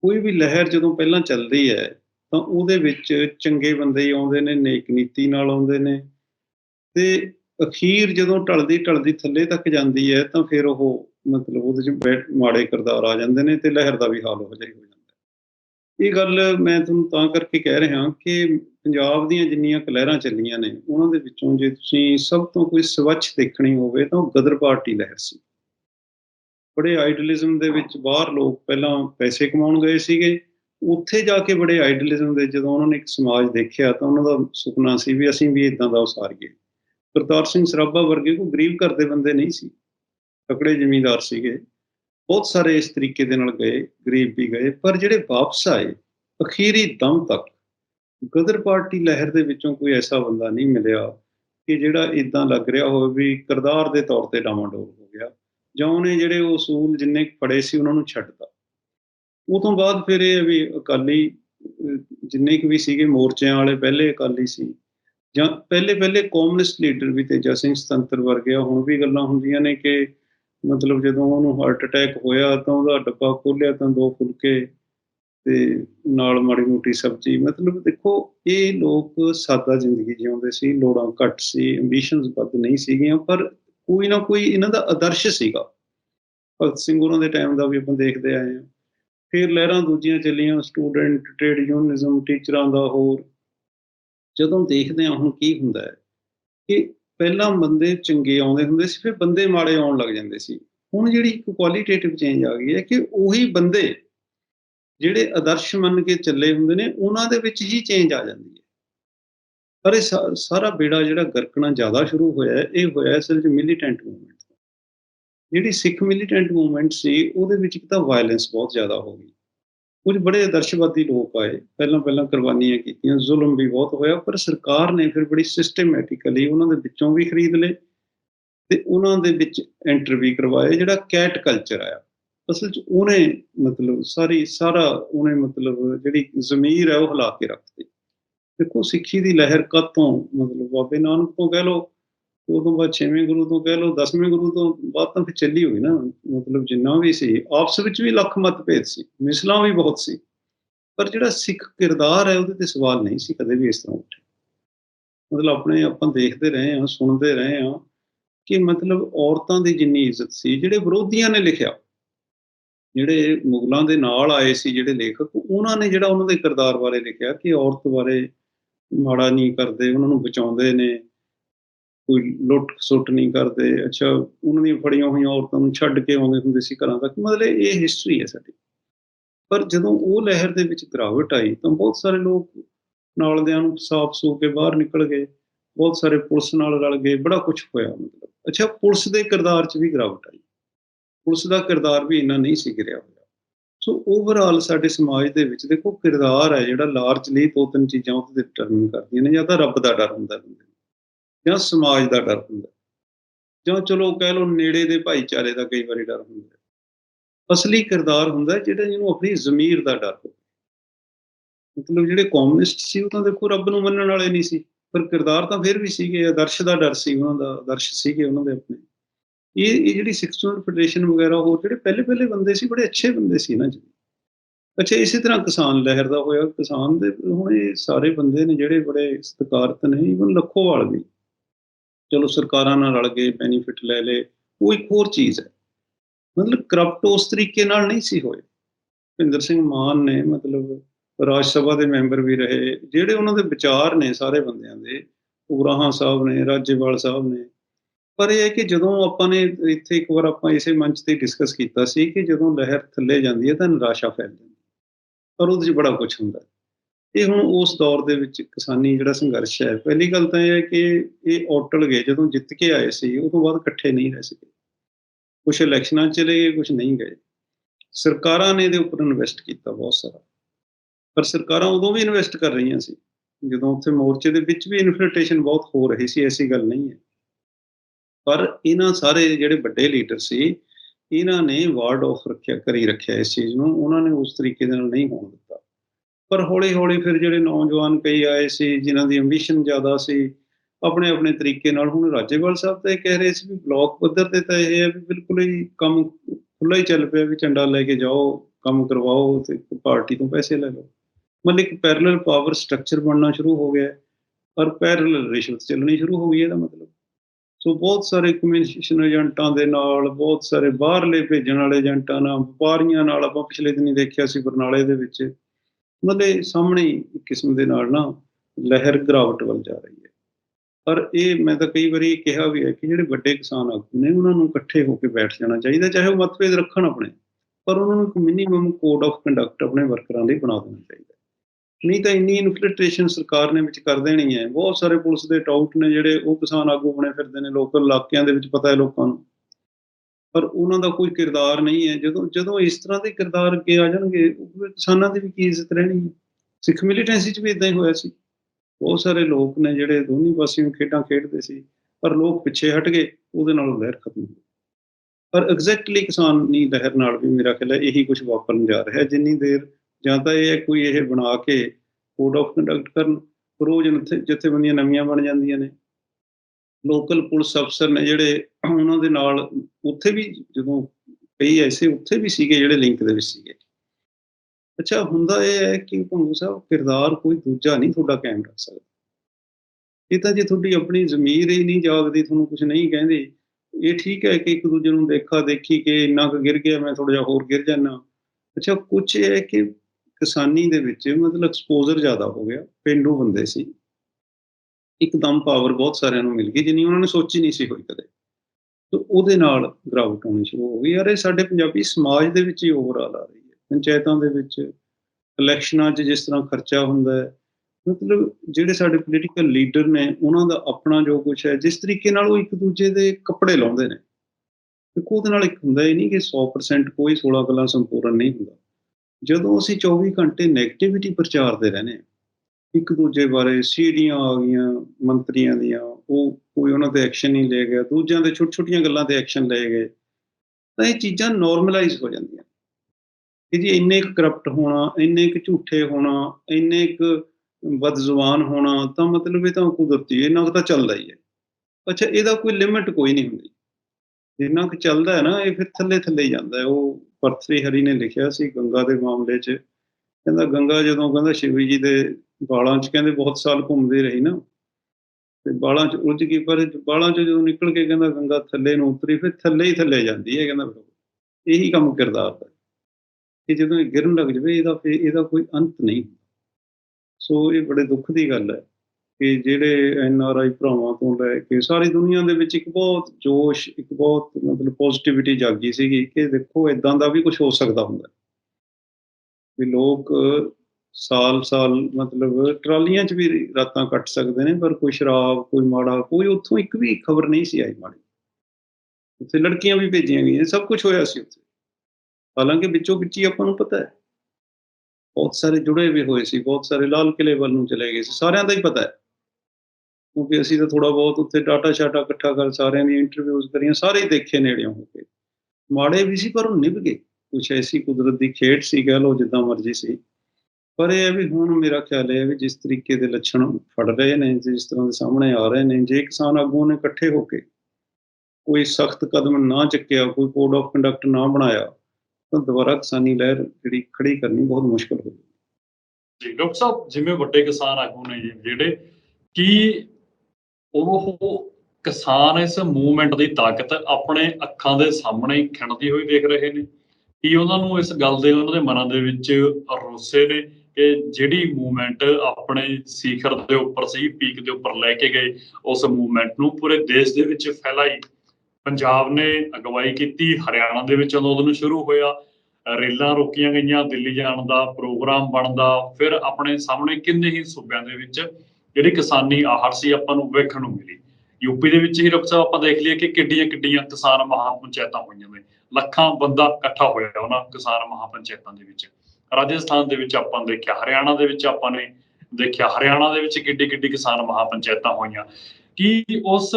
ਕੋਈ ਵੀ ਲਹਿਰ ਜਦੋਂ ਪਹਿਲਾਂ ਚੱਲਦੀ ਹੈ ਤਾਂ ਉਹਦੇ ਵਿੱਚ ਚੰਗੇ ਬੰਦੇ ਹੀ ਆਉਂਦੇ ਨੇ, ਨੇਕ ਨੀਤੀ ਨਾਲ ਆਉਂਦੇ ਨੇ। ਤੇ ਅਖੀਰ ਜਦੋਂ ਢਲਦੀ ਢਲਦੀ ਥੱਲੇ ਤੱਕ ਜਾਂਦੀ ਹੈ, ਤਾਂ ਫਿਰ ਉਹ ਮਤਲਬ ਉਹਦੇ ਚ ਬੈ- ਮਾੜੇ ਕਿਰਦਾਰ ਆ ਜਾਂਦੇ ਨੇ ਤੇ ਲਹਿਰ ਦਾ ਵੀ ਹਾਲ ਹੋ ਜਾਈ ਹੋ ਜਾਂਦਾ ਇਹ ਗੱਲ ਮੈਂ ਤੁਹਾਨੂੰ ਤਾਂ ਕਰਕੇ ਕਹਿ ਰਿਹਾ ਕਿ ਪੰਜਾਬ ਦੀਆਂ ਜਿੰਨੀਆਂ ਕੁ ਲਹਿਰਾਂ ਚੱਲੀਆਂ ਨੇ, ਉਹਨਾਂ ਦੇ ਵਿੱਚੋਂ ਜੇ ਤੁਸੀਂ ਸਭ ਤੋਂ ਕੋਈ ਸਵੱਛ ਦੇਖਣੀ ਹੋਵੇ, ਤਾਂ ਉਹ ਗਦਰ ਪਾਰਟੀ ਲਹਿਰ ਸੀ। ਬੜੇ ਆਈਡਲਿਜ਼ਮ ਦੇ ਵਿੱਚ ਬਾਹਰ ਲੋਕ ਪਹਿਲਾਂ ਪੈਸੇ ਕਮਾਉਣ ਗਏ ਸੀਗੇ ਉੱਥੇ ਜਾ ਕੇ ਬੜੇ ਆਈਡਲਿਜ਼ਮ ਦੇ ਜਦੋਂ ਉਹਨਾਂ ਨੇ ਇੱਕ ਸਮਾਜ ਦੇਖਿਆ ਤਾਂ ਉਹਨਾਂ ਦਾ ਸੁਪਨਾ ਸੀ ਵੀ ਅਸੀਂ ਵੀ ਇਦਾਂ ਦਾ ਉਸਾਰੀਏ। ਕਰਤਾਰ ਸਿੰਘ ਸਰਾਭਾ ਵਰਗੇ ਕੋਈ ਗਰੀਬ ਘਰ ਦੇ ਬੰਦੇ ਨਹੀਂ ਸੀ। ਤਕੜੇ ਜ਼ਿਮੀਂਦਾਰ ਸੀਗੇ। ਬਹੁਤ ਸਾਰੇ ਇਸ ਤਰੀਕੇ ਦੇ ਨਾਲ ਗਏ, ਗਰੀਬ ਵੀ ਗਏ, ਪਰ ਜਿਹੜੇ ਵਾਪਸ ਆਏ, ਅਖੀਰੀ ਦਮ ਤੱਕ ਗਦਰ ਪਾਰਟੀ ਲਹਿਰ ਦੇ ਵਿੱਚੋਂ ਕੋਈ ਐਸਾ ਬੰਦਾ ਨਹੀਂ ਮਿਲਿਆ ਕਿ ਜਿਹੜਾ ਇਦਾਂ ਲੱਗ ਰਿਹਾ ਹੋਵੇ ਵੀ ਕਰਦਾਰ ਦੇ ਤੌਰ ਤੇ ਡਾਵਾਂਡੋਲ ਹੋ ਗਿਆ ਜਾਂ ਉਹਨੇ ਜਿਹੜੇ ਉਹ ਸੂਲ ਜਿੰਨੇ ਫੜੇ ਸੀ ਉਹਨਾਂ ਨੂੰ ਛੱਡਤਾ। ਉਹ ਤੋਂ ਬਾਅਦ ਫਿਰ ਇਹ ਵੀ ਅਕਾਲੀ ਜਿੰਨੇ ਕੁ ਵੀ ਸੀਗੇ ਮੋਰਚਿਆਂ ਵਾਲੇ, ਪਹਿਲੇ ਅਕਾਲੀ ਸੀ। ਜਾਂ ਪਹਿਲੇ ਪਹਿਲੇ ਕਮਿਊਨਿਸਟ ਲੀਡਰ ਵੀ ਤੇਜਾ ਸਿੰਘ ਸੁਤੰਤਰ ਵਰਗੇ ਹੁਣ ਵੀ ਗੱਲਾਂ ਹੁੰਦੀਆਂ ਨੇ ਕਿ ਮਤਲਬ ਜਦੋਂ ਉਹਨੂੰ ਹਾਰਟ ਅਟੈਕ ਹੋਇਆ ਤਾਂ ਉਹਦਾ ਡੱਬਾ ਖੋਲਿਆ ਤਾਂ ਦੋ ਫੁਲਕੇ ਤੇ ਨਾਲ ਮਾੜੀ ਮੋਟੀ ਸਬਜ਼ੀ। ਮਤਲਬ ਦੇਖੋ, ਇਹ ਲੋਕ ਸਾਦਾ ਜ਼ਿੰਦਗੀ ਜਿਉਂਦੇ ਸੀ, ਲੋੜਾਂ ਘੱਟ ਸੀ ਐਂਬੀਸ਼ਨਸ ਵੱਧ ਨਹੀਂ ਸੀਗੀਆਂ, ਪਰ ਕੋਈ ਨਾ ਕੋਈ ਇਹਨਾਂ ਦਾ ਆਦਰਸ਼ ਸੀਗਾ। ਭਗਤ ਸਿੰਘ ਉਹਨਾਂ ਦੇ ਟਾਈਮ ਦਾ ਵੀ ਆਪਾਂ ਦੇਖਦੇ ਆਏ ਹਾਂ। ਫਿਰ ਲਹਿਰਾਂ ਦੂਜੀਆਂ ਚੱਲੀਆਂ ਸਟੂਡੈਂਟ ਟ੍ਰੇਡ ਯੂਨੀਅਨਿਜ਼ਮ ਟੀਚਰਾਂ ਦਾ ਹੋਰ। ਜਦੋਂ ਦੇਖਦੇ ਹਾਂ ਹੁਣ ਕੀ ਹੁੰਦਾ ਹੈ ਕਿ ਪਹਿਲਾਂ ਬੰਦੇ ਚੰਗੇ ਆਉਂਦੇ ਹੁੰਦੇ ਸੀ, ਫਿਰ ਬੰਦੇ ਮਾੜੇ ਆਉਣ ਲੱਗ ਜਾਂਦੇ ਸੀ। ਹੁਣ ਜਿਹੜੀ ਇੱਕ ਕੁਆਲੀਟੇਟਿਵ ਚੇਂਜ ਆ ਗਈ ਹੈ ਕਿ ਉਹੀ ਬੰਦੇ ਜਿਹੜੇ ਆਦਰਸ਼ ਮੰਨ ਕੇ ਚੱਲੇ ਹੁੰਦੇ ਨੇ, ਉਹਨਾਂ ਦੇ ਵਿੱਚ ਹੀ ਚੇਂਜ ਆ ਜਾਂਦੀ ਹੈ। ਪਰ ਇਹ ਸਾਰਾ ਬੇੜਾ ਜਿਹੜਾ ਗਰਕਣਾ ਜ਼ਿਆਦਾ ਸ਼ੁਰੂ ਹੋਇਆ ਇਹ ਹੋਇਆ ਅਸਲ 'ਚ ਮਿਲੀਟੈਂਟ ਮੂਵਮੈਂਟ ਜਿਹੜੀ ਸਿੱਖ ਮਿਲੀਟੈਂਟ ਮੂਵਮੈਂਟ ਸੀ, ਉਹਦੇ ਵਿੱਚ ਇੱਕ ਤਾਂ ਵਾਇਲੈਂਸ ਬਹੁਤ ਜ਼ਿਆਦਾ ਹੋ ਗਈ। ਕੁਝ ਬੜੇ ਆਦਰਸ਼ਵਾਦੀ ਲੋਕ ਆਏ, ਪਹਿਲਾਂ ਪਹਿਲਾਂ ਕੁਰਬਾਨੀਆਂ ਕੀਤੀਆਂ, ਜ਼ੁਲਮ ਵੀ ਬਹੁਤ ਹੋਇਆ, ਪਰ ਸਰਕਾਰ ਨੇ ਫਿਰ ਬੜੀ ਸਿਸਟਮੈਟਿਕਲੀ ਉਹਨਾਂ ਦੇ ਵਿੱਚੋਂ ਵੀ ਖਰੀਦ ਲਏ ਤੇ ਉਹਨਾਂ ਦੇ ਵਿੱਚ ਐਂਟਰ ਵੀ ਕਰਵਾਏ, ਜਿਹੜਾ ਕੈਟ ਕਲਚਰ ਆਇਆ। ਅਸਲ 'ਚ ਉਹਨੇ ਮਤਲਬ ਸਾਰੀ, ਸਾਰਾ ਉਹਨੇ ਮਤਲਬ ਜਿਹੜੀ ਜ਼ਮੀਰ ਹੈ, ਉਹ ਹਿਲਾ ਕੇ ਰੱਖਤੀ ਦੇਖੋ ਸਿੱਖੀ ਦੀ ਲਹਿਰ ਕਦੋਂ ਮਤਲਬ ਬਾਬੇ ਨਾਨਕ ਤੋਂ ਕਹਿ ਲਓ ਤੇ ਉਦੋਂ ਬਾਅਦ ਛੇਵੇਂ ਗੁਰੂ ਤੋਂ ਕਹਿ ਲਓ, ਦਸਵੇਂ ਗੁਰੂ ਤੋਂ ਬਾਅਦ ਤਾਂ ਫਿਰ ਚੱਲੀ ਹੋਈ ਨਾ, ਮਤਲਬ ਜਿੰਨਾ ਵੀ ਸੀ, ਆਪਸ ਵਿੱਚ ਵੀ ਲੱਖ ਮਤਭੇਦ ਸੀ, ਮਿਸਲਾਂ ਵੀ ਬਹੁਤ ਸੀ। ਪਰ ਜਿਹੜਾ ਸਿੱਖ ਕਿਰਦਾਰ ਹੈ, ਉਹਦੇ ਤੇ ਸਵਾਲ ਨਹੀਂ ਸੀ ਕਦੇ ਵੀ ਇਸ ਤਰ੍ਹਾਂ ਉੱਠੇ। ਮਤਲਬ ਆਪਣੇ ਆਪਾਂ ਦੇਖਦੇ ਰਹੇ ਹਾਂ, ਸੁਣਦੇ ਰਹੇ ਹਾਂ ਕਿ ਮਤਲਬ ਔਰਤਾਂ ਦੀ ਜਿੰਨੀ ਇੱਜ਼ਤ ਸੀ, ਜਿਹੜੇ ਵਿਰੋਧੀਆਂ ਨੇ ਲਿਖਿਆ, ਜਿਹੜੇ ਮੁਗਲਾਂ ਦੇ ਨਾਲ ਆਏ ਸੀ ਜਿਹੜੇ ਲੇਖਕ, ਉਹਨਾਂ ਨੇ ਜਿਹੜਾ ਉਹਨਾਂ ਦੇ ਕਿਰਦਾਰ ਬਾਰੇ ਲਿਖਿਆ ਕਿ ਔਰਤ ਬਾਰੇ ਮਾੜਾ ਨਹੀਂ ਕਰਦੇ, ਉਹਨਾਂ ਨੂੰ ਬਚਾਉਂਦੇ ਨੇ ਕੋਈ ਲੁੱਟ ਸੁੱਟ ਨਹੀਂ ਕਰਦੇ। ਅੱਛਾ, ਉਹਨਾਂ ਦੀਆਂ ਫੜੀਆਂ ਹੋਈਆਂ ਔਰਤਾਂ ਨੂੰ ਛੱਡ ਕੇ ਆਉਂਦੇ ਹੁੰਦੇ ਸੀ ਘਰਾਂ ਤੱਕ। ਮਤਲਬ ਇਹ ਹਿਸਟਰੀ ਹੈ ਸਾਡੀ। ਪਰ ਜਦੋਂ ਉਹ ਲਹਿਰ ਦੇ ਵਿੱਚ ਗਿਰਾਵਟ ਆਈ, ਤਾਂ ਬਹੁਤ ਸਾਰੇ ਲੋਕ ਨਾਲ ਦਿਆਂ ਨੂੰ ਸਾਫ਼ ਸੂ ਕੇ ਬਾਹਰ ਨਿਕਲ ਗਏ। ਬਹੁਤ ਸਾਰੇ ਪੁਲਿਸ ਨਾਲ ਰਲ ਗਏ। ਬੜਾ ਕੁਝ ਹੋਇਆ ਮਤਲਬ। ਅੱਛਾ, ਪੁਲਿਸ ਦੇ ਕਿਰਦਾਰ 'ਚ ਵੀ ਗਿਰਾਵਟ ਆਈ। ਪੁਲਿਸ ਦਾ ਕਿਰਦਾਰ ਵੀ ਇੰਨਾ ਨਹੀਂ ਸੀ ਗਿਰਿਆ ਹੋਇਆ। ਸੋ ਓਵਰਆਲ ਸਾਡੇ ਸਮਾਜ ਦੇ ਵਿੱਚ ਦੇਖੋ ਕਿਰਦਾਰ ਹੈ ਜਿਹੜਾ ਲਾਰਜਲੀ ਦੋ ਤਿੰਨ ਚੀਜ਼ਾਂ ਉਹਦੇ ਡਿਟਰਮਿਨ ਕਰਦੀਆਂ ਨੇ ਜਾਂ ਤਾਂ ਰੱਬ ਦਾ ਡਰ ਹੁੰਦਾ ਬੰਦੇ ਜਾਂ ਸਮਾਜ ਦਾ ਡਰ ਹੁੰਦਾ ਜਾਂ ਚਲੋ ਕਹਿ ਲਓ ਨੇੜੇ ਦੇ ਭਾਈਚਾਰੇ ਦਾ ਕਈ ਵਾਰੀ ਡਰ ਹੁੰਦਾ ਅਸਲੀ ਕਿਰਦਾਰ ਹੁੰਦਾ ਜਿਹੜਾ ਜਿਹਨੂੰ ਆਪਣੀ ਜ਼ਮੀਰ ਦਾ ਡਰ ਹੁੰਦਾ ਮਤਲਬ ਜਿਹੜੇ ਕਮਿਊਨਿਸਟ ਸੀ ਉਹ ਤਾਂ ਦੇਖੋ ਰੱਬ ਨੂੰ ਮੰਨਣ ਵਾਲੇ ਨਹੀਂ ਸੀ, ਪਰ ਕਿਰਦਾਰ ਤਾਂ ਫਿਰ ਵੀ ਸੀਗੇ, ਆਦਰਸ਼ ਦਾ ਡਰ ਸੀ ਉਹਨਾਂ ਦਾ, ਆਦਰਸ਼ ਸੀਗੇ ਉਹਨਾਂ ਦੇ ਆਪਣੇ। ਇਹ ਇਹ ਜਿਹੜੀ ਸਿੱਖ ਸਟੂਡੈਂਟ ਫੈਡਰੇਸ਼ਨ ਵਗੈਰਾ ਹੋਰ ਜਿਹੜੇ ਪਹਿਲੇ ਪਹਿਲੇ ਬੰਦੇ ਸੀ, ਬੜੇ ਅੱਛੇ ਬੰਦੇ ਸੀ ਨਾ ਜੀ। ਅੱਛਾ, ਇਸੇ ਤਰ੍ਹਾਂ ਕਿਸਾਨ ਲਹਿਰ ਦਾ ਹੋਇਆ, ਕਿਸਾਨ ਦੇ ਹੁਣ ਇਹ ਸਾਰੇ ਬੰਦੇ ਨੇ ਜਿਹੜੇ ਬੜੇ ਸਤਿਕਾਰਤ ਨੇ ਇਵਨ ਲੱਖੋਵਾਲ ਵੀ। ਚਲੋ ਸਰਕਾਰਾਂ ਨਾਲ ਰਲ ਗਏ ਬੈਨੀਫਿਟ ਲੈ ਲੇ ਉਹ ਇੱਕ ਹੋਰ ਚੀਜ਼ ਹੈ। ਮਤਲਬ ਕਰਪਟ ਉਸ ਤਰੀਕੇ ਨਾਲ ਨਹੀਂ ਸੀ ਹੋਏ। ਭਿੰਦਰ ਸਿੰਘ ਮਾਨ ਨੇ ਮਤਲਬ ਰਾਜ ਸਭਾ ਦੇ ਮੈਂਬਰ ਵੀ ਰਹੇ, ਜਿਹੜੇ ਉਹਨਾਂ ਦੇ ਵਿਚਾਰ ਨੇ ਸਾਰੇ ਬੰਦਿਆਂ ਦੇ, ਉਗਰਾਹਾਂ ਸਾਹਿਬ ਨੇ, ਰਾਜੇਵਾਲ ਸਾਹਿਬ ਨੇ। ਪਰ ਇਹ ਹੈ ਕਿ ਜਦੋਂ ਆਪਾਂ ਨੇ ਇੱਥੇ ਇੱਕ ਵਾਰ ਆਪਾਂ ਇਸੇ ਮੰਚ ਤੇ ਡਿਸਕਸ ਕੀਤਾ ਸੀ ਕਿ ਜਦੋਂ ਲਹਿਰ ਥੱਲੇ ਜਾਂਦੀ ਹੈ ਤਾਂ ਨਿਰਾਸ਼ਾ ਫੈਲ ਜਾਂਦੀ ਹੈ। ਪਰ ਉਹਦੇ 'ਚ ਬੜਾ ਕੁਝ ਹੁੰਦਾ ਇਹ ਹੁਣ ਉਸ ਦੌਰ ਦੇ ਵਿੱਚ ਕਿਸਾਨੀ ਜਿਹੜਾ ਸੰਘਰਸ਼ ਹੈ, ਪਹਿਲੀ ਗੱਲ ਤਾਂ ਇਹ ਹੈ ਕਿ ਇਹ ਔਟਲ ਗਏ, ਜਦੋਂ ਜਿੱਤ ਕੇ ਆਏ ਸੀ, ਉਹ ਤੋਂ ਬਾਅਦ ਇਕੱਠੇ ਨਹੀਂ ਰਹਿ ਸਕੇ ਕੁਝ ਇਲੈਕਸ਼ਨਾਂ ਚਲੇ ਗਏ ਕੁਝ ਨਹੀਂ ਗਏ। ਸਰਕਾਰਾਂ ਨੇ ਇਹਦੇ ਉੱਪਰ ਇਨਵੈਸਟ ਕੀਤਾ ਬਹੁਤ ਸਾਰਾ। ਪਰ ਸਰਕਾਰਾਂ ਉਦੋਂ ਵੀ ਇਨਵੈਸਟ ਕਰ ਰਹੀਆਂ ਸੀ, ਜਦੋਂ ਉੱਥੇ ਮੋਰਚੇ ਦੇ ਵਿੱਚ ਵੀ ਇਨਫਲਟ੍ਰੇਸ਼ਨ ਬਹੁਤ ਹੋ ਰਹੀ ਸੀ, ਐਸੀ ਗੱਲ ਨਹੀਂ ਹੈ। ਪਰ ਇਹਨਾਂ ਸਾਰੇ ਜਿਹੜੇ ਵੱਡੇ ਲੀਡਰ ਸੀ, ਇਹਨਾਂ ਨੇ ਵਾਰਡ ਆਫ ਰੱਖਿਆ, ਕਰੀ ਰੱਖਿਆ ਇਸ ਚੀਜ਼ ਨੂੰ। ਉਹਨਾਂ ਨੇ ਉਸ ਤਰੀਕੇ ਦੇ ਨਾਲ ਨਹੀਂ ਹੋਣ ਦਿੱਤਾ। ਪਰ ਹੌਲੀ ਹੌਲੀ ਫਿਰ ਜਿਹੜੇ ਨੌਜਵਾਨ ਕਈ ਆਏ ਸੀ, ਜਿਨ੍ਹਾਂ ਦੀ ਐਂਬੀਸ਼ਨ ਜ਼ਿਆਦਾ ਸੀ ਆਪਣੇ ਆਪਣੇ ਤਰੀਕੇ ਨਾਲ ਹੁਣ ਰਾਜੇਵਾਲ ਸਾਹਿਬ ਤਾਂ ਇਹ ਕਹਿ ਰਹੇ ਸੀ ਵੀ ਬਲਾਕ ਪੱਧਰ ਤੇ ਤਾਂ ਇਹ ਹੈ ਵੀ ਬਿਲਕੁਲ ਹੀ ਕੰਮ ਖੁੱਲਾ ਹੀ ਚੱਲ ਪਿਆ ਵੀ ਝੰਡਾ ਲੈ ਕੇ ਜਾਓ, ਕੰਮ ਕਰਵਾਓ ਤੇ ਪਾਰਟੀ ਤੋਂ ਪੈਸੇ ਲੈ ਲਓ। ਮਤਲਬ ਇੱਕ ਪੈਰਲਲ ਪਾਵਰ ਸਟਰਕਚਰ ਬਣਨਾ ਸ਼ੁਰੂ ਹੋ ਗਿਆ ਔਰ ਪੈਰਲਲ ਰਿਸ਼ਵਤ ਚੱਲਣੀ ਸ਼ੁਰੂ ਹੋ ਗਈ ਇਹਦਾ ਮਤਲਬ। ਸੋ ਬਹੁਤ ਸਾਰੇ ਕਮਿਊਨੀਕੇਸ਼ਨ ਏਜੰਟਾਂ ਦੇ ਨਾਲ, ਬਹੁਤ ਸਾਰੇ ਬਾਹਰਲੇ ਭੇਜਣ ਵਾਲੇ ਏਜੰਟਾਂ ਨਾਲ ਵਪਾਰੀਆਂ ਨਾਲ ਆਪਾਂ ਪਿਛਲੇ ਦਿਨੀ ਦੇਖਿਆ ਸੀ ਬਰਨਾਲੇ ਦੇ ਵਿੱਚ। ਮਤਲਬ ਸਾਹਮਣੇ ਇੱਕ ਕਿਸਮ ਦੇ ਨਾਲ ਨਾ ਲਹਿਰ ਗਿਰਾਵਟ ਵੱਲ ਜਾ ਰਹੀ ਹੈ। ਪਰ ਇਹ ਮੈਂ ਤਾਂ ਕਈ ਵਾਰੀ ਕਿਹਾ ਵੀ ਹੈ ਕਿ ਜਿਹੜੇ ਵੱਡੇ ਕਿਸਾਨ ਆਗੂ ਨੇ, ਉਹਨਾਂ ਨੂੰ ਇਕੱਠੇ ਹੋ ਕੇ ਬੈਠ ਜਾਣਾ ਚਾਹੀਦਾ, ਚਾਹੇ ਉਹ ਮਤਭੇਦ ਰੱਖਣ ਆਪਣੇ। ਪਰ ਉਹਨਾਂ ਨੂੰ ਇੱਕ ਮਿਨੀਮਮ ਕੋਡ ਆਫ ਕੰਡਕਟ ਆਪਣੇ ਵਰਕਰਾਂ ਲਈ ਬਣਾ ਦੇਣਾ ਚਾਹੀਦਾ। ਨਹੀਂ ਤਾਂ ਇੰਨੀ ਇਨਫਿਲਟ੍ਰੇਸ਼ਨ ਸਰਕਾਰ ਨੇ ਵਿੱਚ ਕਰ ਦੇਣੀ ਹੈ। ਬਹੁਤ ਸਾਰੇ ਪੁਲਿਸ ਦੇ ਟਾਊਟ ਨੇ ਜਿਹੜੇ ਉਹ ਕਿਸਾਨ ਆਗੂ ਬਣੇ ਫਿਰਦੇ ਨੇ, ਲੋਕਲ ਇਲਾਕਿਆਂ ਦੇ ਵਿੱਚ ਪਤਾ ਹੈ ਲੋਕਾਂ ਨੂੰ। ਪਰ ਉਹਨਾਂ ਦਾ ਕੋਈ ਕਿਰਦਾਰ ਨਹੀਂ ਹੈ। ਜਦੋਂ ਜਦੋਂ ਇਸ ਤਰ੍ਹਾਂ ਦੇ ਕਿਰਦਾਰ ਅੱਗੇ ਆ ਜਾਣਗੇ ਕਿਸਾਨਾਂ ਦੀ ਵੀ ਕੀ ਇੱਜ਼ਤ ਰਹਿਣੀ ਹੈ? ਸਿੱਖ ਮਿਲੀਟੈਂਸੀ 'ਚ ਵੀ ਇਦਾਂ ਹੀ ਹੋਇਆ ਸੀ। ਬਹੁਤ ਸਾਰੇ ਲੋਕ ਨੇ ਜਿਹੜੇ ਦੋਨੀ ਪਾਸਿਓਂ ਖੇਡਾਂ ਖੇਡਦੇ ਸੀ, ਪਰ ਲੋਕ ਪਿੱਛੇ ਹਟ ਗਏ, ਉਹਦੇ ਨਾਲ ਲਹਿਰ ਖਤਮ ਹੋ ਗਈ। ਪਰ ਐਗਜ਼ੈਕਟਲੀ ਕਿਸਾਨੀ ਲਹਿਰ ਨਾਲ ਵੀ ਮੇਰਾ ਖਿਆਲ ਹੈ ਇਹੀ ਕੁਝ ਵਾਪਰਨ ਜਾ ਰਿਹਾ। ਹੈ ਜਿੰਨੀ ਦੇਰ ਜਾਂ ਤਾਂ ਇਹ ਕੋਈ ਇਹ ਬਣਾ ਕੇ ਕੋਡ ਆਫ ਕੰਡਕਟ ਕਰਨ, ਰੋਜ਼ ਜਿੱਥੇ ਬੰਦੀਆਂ ਨਵੀਆਂ ਬਣ ਜਾਂਦੀਆਂ ਨੇ ਲੋਕਲ ਪੁਲਿਸ ਅਫਸਰ ਨੇ ਜਿਹੜੇ ਉਹਨਾਂ ਦੇ ਨਾਲ, ਉੱਥੇ ਵੀ ਜਦੋਂ ਕਈ ਐਸੇ ਉੱਥੇ ਵੀ ਸੀਗੇ ਜਿਹੜੇ ਲਿੰਕ ਦੇ ਵਿੱਚ ਸੀਗੇ। ਅੱਛਾ, ਹੁੰਦਾ ਇਹ ਹੈ ਕਿ ਭੰਗੂ ਸਾਹਿਬ, ਕਿਰਦਾਰ ਕੋਈ ਦੂਜਾ ਨਹੀਂ ਤੁਹਾਡਾ ਕਾਇਮ ਰੱਖ ਸਕਦਾ। ਇਹ ਤਾਂ ਜੇ ਤੁਹਾਡੀ ਆਪਣੀ ਜ਼ਮੀਰ ਹੀ ਨਹੀਂ ਜਾਗਦੀ, ਤੁਹਾਨੂੰ ਕੁਝ ਨਹੀਂ ਕਹਿੰਦੇ, ਇਹ ਠੀਕ ਹੈ ਕਿ ਇੱਕ ਦੂਜੇ ਨੂੰ ਦੇਖਾ ਦੇਖੀ ਕਿ ਇੰਨਾ ਕੁ ਗਿਰ ਗਿਆ, ਮੈਂ ਥੋੜਾ ਜਿਹਾ ਹੋਰ ਗਿਰ ਜਾਣਾ ਅੱਛਾ ਕੁਝ ਇਹ ਹੈ ਕਿ ਕਿਸਾਨੀ ਦੇ ਵਿੱਚ ਮਤਲਬ ਐਕਸਪੋਜ਼ਰ ਜ਼ਿਆਦਾ ਹੋ ਗਿਆ, ਪੇਂਡੂ ਬੰਦੇ ਸੀ। ਇੱਕਦਮ ਪਾਵਰ ਬਹੁਤ ਸਾਰਿਆਂ ਨੂੰ ਮਿਲ ਗਈ, ਜਿੰਨੀ ਉਹਨਾਂ ਨੇ ਸੋਚੀ ਨਹੀਂ ਸੀ ਹੋਈ ਕਦੇ। ਤੇ ਉਹਦੇ ਨਾਲ ਗਰਾਊਟ ਹੋਣੀ ਸ਼ੁਰੂ ਹੋ ਗਈ। ਯਾਰ ਇਹ ਸਾਡੇ ਪੰਜਾਬੀ ਸਮਾਜ ਦੇ ਵਿੱਚ ਹੀ ਓਵਰਆਲ ਆ ਰਹੀ ਹੈ। ਪੰਚਾਇਤਾਂ ਦੇ ਵਿੱਚ ਇਲੈਕਸ਼ਨਾਂ 'ਚ ਜਿਸ ਤਰ੍ਹਾਂ ਖਰਚਾ ਹੁੰਦਾ ਹੈ, ਮਤਲਬ ਜਿਹੜੇ ਸਾਡੇ ਪੋਲੀਟੀਕਲ ਲੀਡਰ ਨੇ, ਉਹਨਾਂ ਦਾ ਆਪਣਾ ਜੋ ਕੁਝ ਹੈ, ਜਿਸ ਤਰੀਕੇ ਨਾਲ ਉਹ ਇੱਕ ਦੂਜੇ ਦੇ ਕੱਪੜੇ ਲਾਉਂਦੇ ਨੇ। ਦੇਖੋ ਉਹਦੇ ਨਾਲ ਇੱਕ ਹੁੰਦਾ ਇਹ ਨਹੀਂ ਕਿ 100% ਕੋਈ 16 ਗੱਲਾਂ ਸੰਪੂਰਨ ਨਹੀਂ ਹੁੰਦਾ। ਜਦੋਂ ਅਸੀਂ 24 ਘੰਟੇ 네ਗੇਟਿਵਿਟੀ ਪ੍ਰਚਾਰਦੇ ਰਹਿੰਦੇ ਹਾਂ ਇੱਕ ਦੂਜੇ ਬਾਰੇ ਸੀੜੀਆਂ ਆ ਗਈਆਂ ਮੰਤਰੀਆਂ ਦੀਆਂ, ਉਹ ਕੋਈ ਉਹਨਾਂ ਤੇ ਐਕਸ਼ਨ ਨਹੀਂ ਲੈ ਗਿਆ, ਦੂਜਿਆਂ ਦੇ ਛੋਟ ਛੋਟੀਆਂ ਗੱਲਾਂ ਤੇ ਐਕਸ਼ਨ ਲਏ ਗਏ। ਤਾਂ ਇਹ ਚੀਜ਼ਾਂ ਨਾਰਮਲਾਈਜ਼ ਹੋ ਜਾਂਦੀਆਂ। ਕਿ ਜੀ ਇੰਨੇ ਕੁ ਕਰਪਟ ਹੋਣਾ, ਇੰਨੇ ਕੁ ਝੂਠੇ ਹੋਣਾ, ਇੰਨੇ ਕੁ ਬਦਜ਼ੁਬਾਨ ਹੋਣਾ, ਤਾਂ ਮਤਲਬ ਇਹ ਤਾਂ ਕੁਦਰਤੀ ਇਹਨਾਂ ਕੁ ਤਾਂ ਚੱਲਦਾ ਹੀ ਹੈ। ਅੱਛਾ, ਇਹਦਾ ਕੋਈ ਲਿਮਿਟ ਕੋਈ ਨਹੀਂ ਹੁੰਦੀ। ਜਿੰਨਾ ਕੁ ਚੱਲਦਾ ਹੈ ਨਾ, ਇਹ ਫਿਰ ਥੱਲੇ ਥੱਲੇ ਜਾਂਦਾ ਹੈ। ਉਹ ਪਰਥਰੀ ਹਰੀ ਨੇ ਲਿਖਿਆ ਸੀ ਗੰਗਾ ਦੇ ਮਾਮਲੇ 'ਚ। ਕਹਿੰਦਾ ਗੰਗਾ ਜਦੋਂ, ਕਹਿੰਦਾ ਸ਼ਿਵ ਜੀ ਦੇ ਬਾਲਾਂ 'ਚ ਕਹਿੰਦੇ ਬਹੁਤ ਸਾਲ ਘੁੰਮਦੇ ਰਹੀ ਨਾ। ਤੇ ਬਾਲਾਂ 'ਚ ਉਲਝ ਗਈ, ਪਰ ਵਾਲਾਂ 'ਚ ਜਦੋਂ ਨਿਕਲ ਕੇ ਕਹਿੰਦਾ ਗੰਗਾ ਥੱਲੇ ਨੂੰ ਉਤਰੀ, ਫਿਰ ਥੱਲੇ ਹੀ ਥੱਲੇ ਜਾਂਦੀ ਹੈ, ਕਹਿੰਦਾ ਇਹੀ ਕੰਮ ਕਿਰਦਾਰ ਦਾ ਕਿ ਜਦੋਂ ਇਹ ਗਿਰਨ ਲੱਗ ਜਵੇ, ਇਹਦਾ ਫਿਰ ਇਹਦਾ ਕੋਈ ਅੰਤ ਨਹੀਂ ਸੋ ਇਹ ਬੜੇ ਦੁੱਖ ਦੀ ਗੱਲ ਹੈ ਕਿ ਜਿਹੜੇ ਐਨ ਆਰ ਆਈ ਭਰਾਵਾਂ ਤੋਂ ਲੈ ਕੇ ਸਾਰੀ ਦੁਨੀਆ ਦੇ ਵਿੱਚ ਇੱਕ ਬਹੁਤ ਜੋਸ਼, ਇੱਕ ਬਹੁਤ ਮਤਲਬ ਪੋਜ਼ਿਟਿਵਿਟੀ ਜਾਗੀ ਸੀਗੀ ਕਿ ਦੇਖੋ ਇਦਾਂ ਦਾ ਵੀ ਕੁਝ ਹੋ ਸਕਦਾ ਹੁੰਦਾ। ਵੀ ਲੋਕ ਸਾਲ-ਸਾਲ ਮਤਲਬ ਟਰਾਲੀਆਂ 'ਚ ਵੀ ਰਾਤਾਂ ਕੱਟ ਸਕਦੇ ਨੇ, ਪਰ ਕੋਈ ਸ਼ਰਾਬ, ਕੋਈ ਮਾੜਾ, ਕੋਈ ਉੱਥੋਂ ਇੱਕ ਵੀ ਖਬਰ ਨਹੀਂ ਸੀ ਆਈ ਮਾੜੀ। ਉੱਥੇ ਲੜਕੀਆਂ ਵੀ ਭੇਜੀਆਂ ਗਈਆਂ, ਸਭ ਕੁਝ ਹੋਇਆ ਸੀ ਉੱਥੇ। ਹਾਲਾਂਕਿ ਵਿੱਚੋਂ ਵਿੱਚ ਹੀ ਆਪਾਂ ਨੂੰ ਪਤਾ ਹੈ। ਬਹੁਤ ਸਾਰੇ ਜੁੜੇ ਵੀ ਹੋਏ ਸੀ, ਬਹੁਤ ਸਾਰੇ ਲਾਲ ਕਿਲੇ ਵੱਲ ਨੂੰ ਚਲੇ ਗਏ ਸੀ, ਸਾਰਿਆਂ ਦਾ ਹੀ ਪਤਾ ਹੈ। ਕਿਉਂਕਿ ਅਸੀਂ ਤਾਂ ਥੋੜਾ ਬਹੁਤ ਉੱਥੇ ਡਾਟਾ ਸ਼ਾਟਾ ਇਕੱਠਾ ਕਰ ਸਾਰਿਆਂ ਦੀ ਇੰਟਰਵਿਊਜ਼ ਕਰੀਆਂ, ਸਾਰੇ ਦੇਖੇ ਨੇੜਿਓਂ ਹੋ ਕੇ। ਮਾੜੇ ਵੀ ਸੀ, ਪਰ ਉਹ ਨਿਭ ਗਏ। ਕੁਛ ਐਸੀ ਕੁਦਰਤ ਦੀ ਖੇਡ ਸੀ, ਕਹਿ ਲਓ, ਜਿੱਦਾਂ ਮਰਜ਼ੀ ਸੀ। ਪਰ ਇਹ ਵੀ ਹੁਣ ਮੇਰਾ ਖਿਆਲ ਹੈ ਵੀ ਜਿਸ ਤਰੀਕੇ ਦੇ ਲੱਛਣ ਫੜ ਰਹੇ ਨੇ, ਜਿਸ ਤਰ੍ਹਾਂ ਦੇ ਸਾਹਮਣੇ ਆ ਰਹੇ ਨੇ, ਜੇ ਕਿਸਾਨ ਆਗੂਆਂ ਨੇ ਇਕੱਠੇ ਹੋ ਕੇ ਕੋਈ ਸਖਤ ਕਦਮ ਨਾ ਚੱਕਿਆ, ਕੋਈ ਕੋਡ ਆਫ ਕੰਡਕਟ ਨਾ ਬਣਾਇਆ, ਤਾਂ ਦੁਬਾਰਾ ਕਿਸਾਨੀ ਲਹਿਰ ਜਿਹੜੀ ਖੜੀ ਕਰਨੀ ਬਹੁਤ ਮੁਸ਼ਕਲ ਹੋ ਜਾਊਗੀ। ਜੀ, ਡਾਕਟਰ ਸਾਹਿਬ, ਜਿਵੇਂ ਵੱਡੇ ਕਿਸਾਨ ਆਗੂ ਨੇ ਜਿਹੜੇ ਕਿ ਉਹ ਕਿਸਾਨ ਇਸ ਮੂਵਮੈਂਟ ਦੀ ਤਾਕਤ ਆਪਣੇ ਅੱਖਾਂ ਦੇ ਸਾਹਮਣੇ ਹੀ ਖਿੰਡਦੀ ਹੋਈ ਦੇਖ ਰਹੇ ਨੇ, ਕੀ ਉਹਨਾਂ ਨੂੰ ਇਸ ਗੱਲ ਦੇ ਉਹਨਾਂ ਦੇ ਮਨਾਂ ਦੇ ਵਿੱਚ ਰੋਸੇ ਨੇ? ਕਿ ਜਿਹੜੀ ਮੂਵਮੈਂਟ ਆਪਣੇ ਸਿਖਰ ਦੇ ਉੱਪਰ ਸੀ ਪੀਕ ਦੇ ਉੱਪਰ ਲੈ ਕੇ ਗਏ, ਉਸ ਮੂਵਮੈਂਟ ਨੂੰ ਪੂਰੇ ਦੇਸ਼ ਦੇ ਵਿੱਚ ਫੈਲਾਈ। ਪੰਜਾਬ ਨੇ ਅਗਵਾਈ ਕੀਤੀ, ਹਰਿਆਣਾ ਦੇ ਵਿੱਚ ਅੰਦੋਲਨ ਸ਼ੁਰੂ ਹੋਇਆ। ਰੇਲਾਂ ਰੋਕੀਆਂ ਗਈਆਂ, ਦਿੱਲੀ ਜਾਣ ਦਾ ਪ੍ਰੋਗਰਾਮ ਬਣਦਾ। ਫਿਰ ਆਪਣੇ ਸਾਹਮਣੇ ਕਿੰਨੇ ਹੀ ਸੂਬਿਆਂ ਦੇ ਵਿੱਚ ਜਿਹੜੀ ਕਿਸਾਨੀ ਆਹਰ ਸੀ, ਆਪਾਂ ਨੂੰ ਵੇਖਣ ਨੂੰ ਮਿਲੀ। ਯੂਪੀ ਦੇ ਵਿੱਚ ਹੀ ਰਕਸਾ ਆਪਾਂ ਦੇਖ ਲਈਏ ਕਿ ਕਿੱਡੀਆਂ ਕਿੱਡੀਆਂ ਕਿਸਾਨ ਮਹਾਪੰਚਾਇਤਾਂ ਹੋਈਆਂ ਨੇ। ਲੱਖਾਂ ਬੰਦਾ ਇਕੱਠਾ ਹੋਇਆ ਉਹਨਾਂ ਕਿਸਾਨ ਮਹਾਪੰਚਾਇਤਾਂ ਦੇ ਵਿੱਚ। ਰਾਜਸਥਾਨ ਦੇ ਵਿੱਚ ਆਪਾਂ ਦੇਖਿਆ, ਹਰਿਆਣਾ ਦੇ ਵਿੱਚ ਆਪਾਂ ਨੇ ਦੇਖਿਆ, ਹਰਿਆਣਾ ਦੇ ਵਿੱਚ ਕਿੱਡੀ ਕਿੱਡੀ ਕਿਸਾਨ ਮਹਾਪੰਚਾਇਤਾਂ ਹੋਈਆਂ। ਕਿ ਉਸ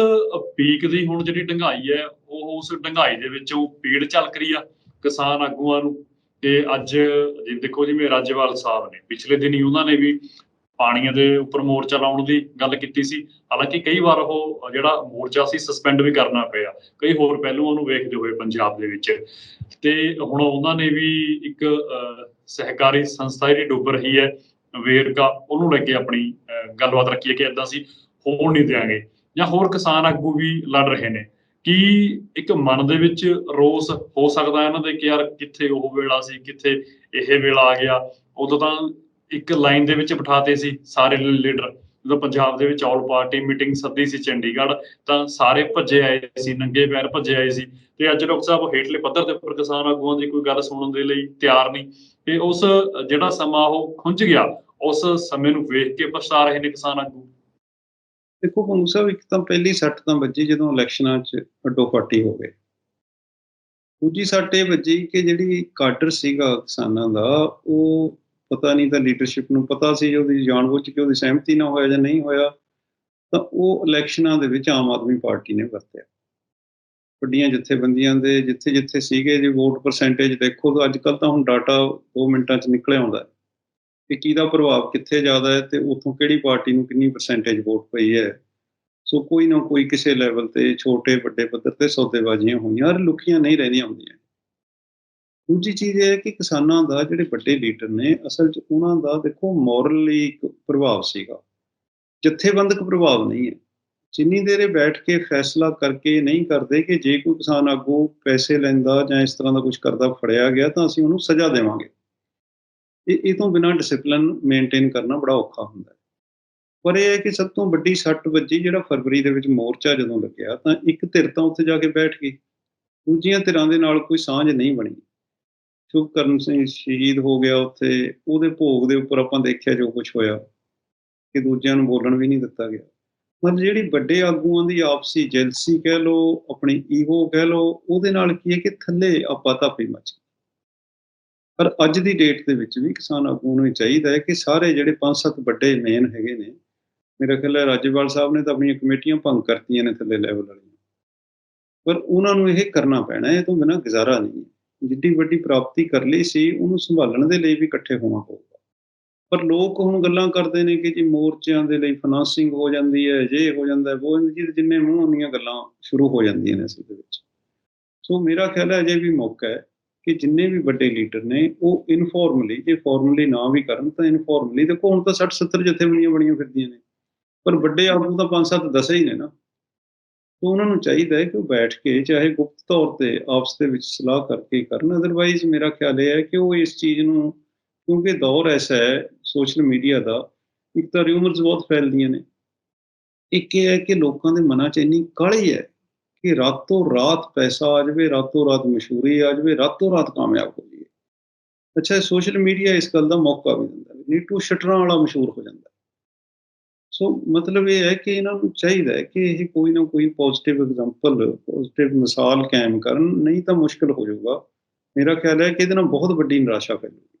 ਪੀਕ ਦੀ ਹੁਣ ਜਿਹੜੀ ਡੰਗਾਈ ਹੈ, ਉਹ ਉਸ ਡੰਗਾਈ ਦੇ ਵਿੱਚੋਂ ਪੀੜ ਝਲਕ ਰਹੀ ਆ ਕਿਸਾਨ ਆਗੂਆਂ ਨੂੰ? ਕਿ ਅੱਜ ਜੀ ਦੇਖੋ ਜਿਵੇਂ ਰਾਜੇਵਾਲ ਸਾਹਿਬ ਨੇ ਪਿਛਲੇ ਦਿਨ ਹੀ ਉਹਨਾਂ ਨੇ ਵੀ ਪਾਣੀਆਂ ਦੇ ਉੱਪਰ ਮੋਰਚਾ ਲਾਉਣ ਦੀ ਗੱਲ ਕੀਤੀ ਸੀ। ਹਾਲਾਂਕਿ ਕਈ ਵਾਰ ਉਹ ਜਿਹੜਾ ਮੋਰਚਾ ਸੀ ਸਸਪੈਂਡ ਵੀ ਕਰਨਾ ਪਿਆ। ਕਈ ਹੋਰ ਪਹਿਲੂਆਂ ਨੂੰ ਵੇਖਦੇ ਹੋਏ ਪੰਜਾਬ ਦੇ ਵਿੱਚ। ਤੇ ਹੁਣ ਉਹਨਾਂ ਨੇ ਵੀ ਇੱਕ ਸਹਿਕਾਰੀ ਸੰਸਥਾ ਜਿਹੜੀ ਡੁੱਬ ਰਹੀ ਹੈ ਵੇਰਕਾ ਉਹਨੂੰ ਲੈ ਕੇ ਆਪਣੀ ਗੱਲਬਾਤ ਰੱਖੀ ਹੈ ਕਿ ਇਦਾਂ ਸੀ ਹੋਣ ਨਹੀਂ ਦਿਆਂਗੇ। ਜਾਂ ਹੋਰ ਕਿਸਾਨ ਆਗੂ ਵੀ ਲੜ ਰਹੇ ਨੇ। ਕਿ ਇੱਕ ਮਨ ਦੇ ਵਿੱਚ ਰੋਸ ਹੋ ਸਕਦਾ ਇਹਨਾਂ ਦੇ ਕਿ ਯਾਰ ਕਿੱਥੇ ਉਹ ਵੇਲਾ ਸੀ, ਕਿੱਥੇ ਇਹ ਵੇਲਾ ਆ ਗਿਆ? ਉਦੋਂ ਤਾਂ ਇੱਕ ਲਾਈਨ ਦੇ ਵਿੱਚ ਬਿਠਾਤੇ ਸੀ ਸਾਰੇ ਲੀਡਰ। ਜਦੋਂ ਪੰਜਾਬ ਦੇ ਵਿੱਚ ਆਲ ਪਾਰਟੀ ਮੀਟਿੰਗ ਸੱਦੀ ਸੀ ਚੰਡੀਗੜ੍ਹ, ਤਾਂ ਸਾਰੇ ਭੱਜੇ ਆਏ ਸੀ, ਨੰਗੇ ਪੈਰ ਭੱਜੇ ਆਏ ਸੀ ਤੇ ਅੱਜ ਡਾਕਟਰ ਸਾਹਿਬ ਹੇਠਲੇ ਪੱਧਰ ਦੇ ਉੱਪਰ ਕਿਸਾਨ ਆਗੂਆਂ ਦੀ ਕੋਈ ਗੱਲ ਸੁਣਨ ਦੇ ਲਈ ਤਿਆਰ ਨਹੀਂ। ਤੇ ਉਸ, ਜਿਹੜਾ ਸਮਾਂ ਉਹ ਖੁੰਝ ਗਿਆ, ਉਸ ਸਮੇਂ ਨੂੰ ਵੇਖ ਕੇ ਪਛਤਾ ਰਹੇ ਨੇ ਕਿਸਾਨ ਆਗੂ। ਦੇਖੋ ਪੰਗੂ ਸਾਹਿਬ ਇੱਕ ਤਾਂ ਪਹਿਲੀ ਸੱਟ ਤਾਂ ਵੱਜੀ ਜਦੋਂ ਇਲੈਕਸ਼ਨਾਂ 'ਚ ਅੱਡੋ ਪਾਰਟੀ ਹੋ ਗਏ। ਦੂਜੀ ਸੱਟ ਇਹ ਵੱਜੀ ਕਿ ਜਿਹੜੀ ਕਾਡਰ ਸੀਗਾ ਕਿਸਾਨਾਂ ਦਾ, ਉਹ ਪਤਾ ਨਹੀਂ ਤਾਂ ਲੀਡਰਸ਼ਿਪ ਨੂੰ ਪਤਾ ਸੀ ਉਹਦੀ ਜਾਣਬੁੱਝ ਕੇ ਉਹਦੀ ਸਹਿਮਤੀ ਨਾ ਹੋਇਆ ਜਾਂ ਨਹੀਂ ਹੋਇਆ, ਤਾਂ ਉਹ ਇਲੈਕਸ਼ਨਾਂ ਦੇ ਵਿੱਚ ਆਮ ਆਦਮੀ ਪਾਰਟੀ ਨੇ ਵਰਤਿਆ। ਵੱਡੀਆਂ ਜਥੇਬੰਦੀਆਂ ਦੇ ਜਿੱਥੇ ਜਿੱਥੇ ਸੀਗੇ ਜੇ ਵੋਟ ਪਰਸੈਂਟੇਜ ਦੇਖੋ ਤਾਂ ਅੱਜ ਕੱਲ ਤਾਂ ਹੁਣ ਡਾਟਾ 2 ਮਿੰਟਾਂ 'ਚ ਨਿਕਲੇ ਆਉਂਦਾ ਹੈ। ਕਿ ਕਿਹਦਾ ਪ੍ਰਭਾਵ ਕਿੱਥੇ ਜ਼ਿਆਦਾ ਹੈ ਤੇ ਉੱਥੋਂ ਕਿਹੜੀ ਪਾਰਟੀ ਨੂੰ ਕਿੰਨੀ ਪਰਸੈਂਟੇਜ ਵੋਟ ਪਈ ਹੈ। ਸੋ ਕੋਈ ਨਾ ਕੋਈ ਕਿਸੇ ਲੈਵਲ ਤੇ ਛੋਟੇ ਵੱਡੇ ਪੱਧਰ ਤੇ ਸੌਦੇਬਾਜ਼ੀਆਂ ਹੋਈਆਂ, ਔਰ ਲੁਕੀਆਂ ਨਹੀਂ ਰਹਿੰਦੀਆਂ ਹੁੰਦੀਆਂ। ਦੂਜੀ ਚੀਜ਼ ਇਹ ਹੈ ਕਿ ਕਿਸਾਨਾਂ ਦਾ ਜਿਹੜੇ ਵੱਡੇ ਲੀਡਰ ਨੇ, ਅਸਲ 'ਚ ਉਹਨਾਂ ਦਾ ਦੇਖੋ ਮੋਰਲੀ ਇੱਕ ਪ੍ਰਭਾਵ ਸੀਗਾ। ਜਥੇਬੰਦਕ ਪ੍ਰਭਾਵ ਨਹੀਂ ਹੈ। ਜਿੰਨੀ ਦੇਰ ਇਹ ਬੈਠ ਕੇ ਫੈਸਲਾ ਕਰਕੇ ਨਹੀਂ ਕਰਦੇ ਕਿ ਜੇ ਕੋਈ ਕਿਸਾਨ ਆਗੂ ਪੈਸੇ ਲੈਂਦਾ ਜਾਂ ਇਸ ਤਰ੍ਹਾਂ ਦਾ ਕੁਝ ਕਰਦਾ, ਫੜਿਆ ਗਿਆ, ਤਾਂ ਅਸੀਂ ਉਹਨੂੰ ਸਜ਼ਾ ਦੇਵਾਂਗੇ। ਇਹ ਇਹ ਤੋਂ ਬਿਨਾਂ ਡਿਸਪਲਿਨ ਮੇਨਟੇਨ ਕਰਨਾ ਬੜਾ ਔਖਾ ਹੁੰਦਾ ਹੈ। ਪਰ ਇਹ ਹੈ ਕਿ ਸਭ ਤੋਂ ਵੱਡੀ ਸੱਟ ਵੱਜੀ ਜਿਹੜਾ ਫਰਵਰੀ ਦੇ ਵਿੱਚ ਮੋਰਚਾ ਜਦੋਂ ਲੱਗਿਆ, ਤਾਂ ਇੱਕ ਧਿਰ ਤਾਂ ਉੱਥੇ ਜਾ ਕੇ ਬੈਠ ਗਈ। ਦੂਜੀਆਂ ਧਿਰਾਂ ਦੇ ਨਾਲ ਕੋਈ ਸਾਂਝ ਨਹੀਂ ਬਣੀ। ਸ਼ੁਭਕਰਨ ਸਿੰਘ ਸ਼ਹੀਦ ਹੋ ਗਿਆ ਉੱਥੇ। ਉਹਦੇ ਭੋਗ ਦੇ ਉੱਪਰ ਆਪਾਂ ਦੇਖਿਆ ਜੋ ਕੁਝ ਹੋਇਆ, ਕਿ ਦੂਜਿਆਂ ਨੂੰ ਬੋਲਣ ਵੀ ਨਹੀਂ ਦਿੱਤਾ ਗਿਆ। ਮਤਲਬ ਜਿਹੜੀ ਵੱਡੇ ਆਗੂਆਂ ਦੀ ਆਪਸੀ ਜੈਲਸੀ ਕਹਿ ਲੋ ਆਪਣੀ ਈਗੋ ਕਹਿ ਲੋ ਉਹਦੇ ਨਾਲ ਕੀ ਹੈ ਕਿ ਥੱਲੇ ਆਪਾਂ ਧਾਪੀ ਮਚ ਪਰ ਅੱਜ ਦੀ ਡੇਟ ਦੇ ਵਿੱਚ ਵੀ ਕਿਸਾਨ ਆਗੂ ਨੂੰ ਇਹ ਚਾਹੀਦਾ ਹੈ ਕਿ ਸਾਰੇ ਜਿਹੜੇ ਪੰਜ ਸੱਤ ਵੱਡੇ ਮੇਨ ਹੈਗੇ ਨੇ, ਮੇਰਾ ਖਿਆਲ ਹੈ ਰਾਜੇਵਾਲ ਸਾਹਿਬ ਨੇ ਤਾਂ ਆਪਣੀਆਂ ਕਮੇਟੀਆਂ ਭੰਗ ਕਰਤੀਆਂ ਨੇ ਥੱਲੇ ਲੈਵਲ ਵਾਲੀਆਂ। ਪਰ ਉਹਨਾਂ ਨੂੰ ਇਹ ਕਰਨਾ ਪੈਣਾ ਹੈ, ਇਹ ਤੋਂ ਬਿਨਾਂ ਗੁਜ਼ਾਰਾ ਨਹੀਂ ਹੈ। ਜਿੱਡੀ ਵੱਡੀ ਪ੍ਰਾਪਤੀ ਕਰ ਲਈ ਸੀ, ਉਹਨੂੰ ਸੰਭਾਲਣ ਦੇ ਲਈ ਵੀ ਇਕੱਠੇ ਹੋਣਾ ਪਊਗਾ। ਪਰ ਲੋਕ ਹੁਣ ਗੱਲਾਂ ਕਰਦੇ ਨੇ ਕਿ ਜੀ ਮੋਰਚਿਆਂ ਦੇ ਲਈ ਫਾਈਨਾਂਸਿੰਗ ਹੋ ਜਾਂਦੀ ਹੈ, ਜੇ ਹੋ ਜਾਂਦਾ ਹੈ, ਉਹ ਜੀ ਜਿੰਨੇ ਮੂੰਹ ਹੁੰਦੀਆਂ ਗੱਲਾਂ ਸ਼ੁਰੂ ਹੋ ਜਾਂਦੀਆਂ ਨੇ ਅਸਲ ਦੇ ਵਿੱਚ। ਸੋ ਮੇਰਾ ਖਿਆਲ ਹੈ ਅਜੇ ਵੀ ਮੌਕਾ ਹੈ ਕਿ ਜਿੰਨੇ ਵੀ ਵੱਡੇ ਲੀਡਰ ਨੇ, ਉਹ ਇਨਫੋਰਮਲੀ ਜੇ ਫਾਰਮਲੀ ਨਾ ਵੀ ਕਰਨ ਤਾਂ ਇਨਫੋਰਮਲੀ ਦੇਖੋ, ਹੁਣ ਤਾਂ 60 70 ਜਥੇਬੰਦੀਆਂ ਬਣੀਆਂ ਫਿਰਦੀਆਂ ਨੇ। ਪਰ ਵੱਡੇ ਆਗੂ ਤਾਂ 5-7 10 ਹੀ ਨੇ ਨਾ। ਤਾਂ ਉਹਨਾਂ ਨੂੰ ਚਾਹੀਦਾ ਹੈ ਕਿ ਉਹ ਬੈਠ ਕੇ ਚਾਹੇ ਗੁਪਤ ਤੌਰ ਤੇ ਆਪਸ ਦੇ ਵਿੱਚ ਸਲਾਹ ਕਰਕੇ ਕਰਨ। ਅਦਰਵਾਈਜ਼ ਮੇਰਾ ਖਿਆਲ ਇਹ ਹੈ ਕਿ ਉਹ ਇਸ ਚੀਜ਼ ਨੂੰ, ਕਿਉਂਕਿ ਦੌਰ ਐਸਾ ਹੈ ਸੋਸ਼ਲ ਮੀਡੀਆ ਦਾ, ਇੱਕ ਤਾਂ ਰਿਊਮਰਸ ਬਹੁਤ ਫੈਲਦੀਆਂ ਨੇ। ਇੱਕ ਇਹ ਹੈ ਕਿ ਲੋਕਾਂ ਦੇ ਮਨਾਂ 'ਚ ਇੰਨੀ ਕਾਹਲੀ ਹੈ ਕਿ ਰਾਤੋਂ ਰਾਤ ਪੈਸਾ ਆ ਜਾਵੇ, ਰਾਤੋਂ ਰਾਤ ਮਸ਼ਹੂਰੀ ਆ ਜਾਵੇ, ਰਾਤੋਂ ਰਾਤ ਕਾਮਯਾਬ ਹੋ ਜਾਈਏ। ਅੱਛਾ ਸੋਸ਼ਲ ਮੀਡੀਆ ਇਸ ਗੱਲ ਦਾ ਮੌਕਾ ਵੀ ਦਿੰਦਾ ਨੀਟੂ ਸ਼ਟਰਾਂ ਵਾਲਾ ਮਸ਼ਹੂਰ ਹੋ ਜਾਂਦਾ ਸੋ ਮਤਲਬ ਇਹ ਹੈ ਕਿ ਇਹਨਾਂ ਨੂੰ ਚਾਹੀਦਾ ਹੈ ਕਿ ਇਹ ਕੋਈ ਨਾ ਕੋਈ ਪੋਜ਼ਿਟਿਵ ਐਗਜ਼ਾਮਪਲ ਪੋਜ਼ਿਟਿਵ ਮਿਸਾਲ ਕਾਇਮ ਕਰਨ, ਨਹੀਂ ਤਾਂ ਮੁਸ਼ਕਲ ਹੋ ਜਾਊਗਾ। ਮੇਰਾ ਖਿਆਲ ਹੈ ਕਿ ਇਹਦੇ ਨਾਲ ਬਹੁਤ ਵੱਡੀ ਨਿਰਾਸ਼ਾ ਫੈਲੇਗੀ।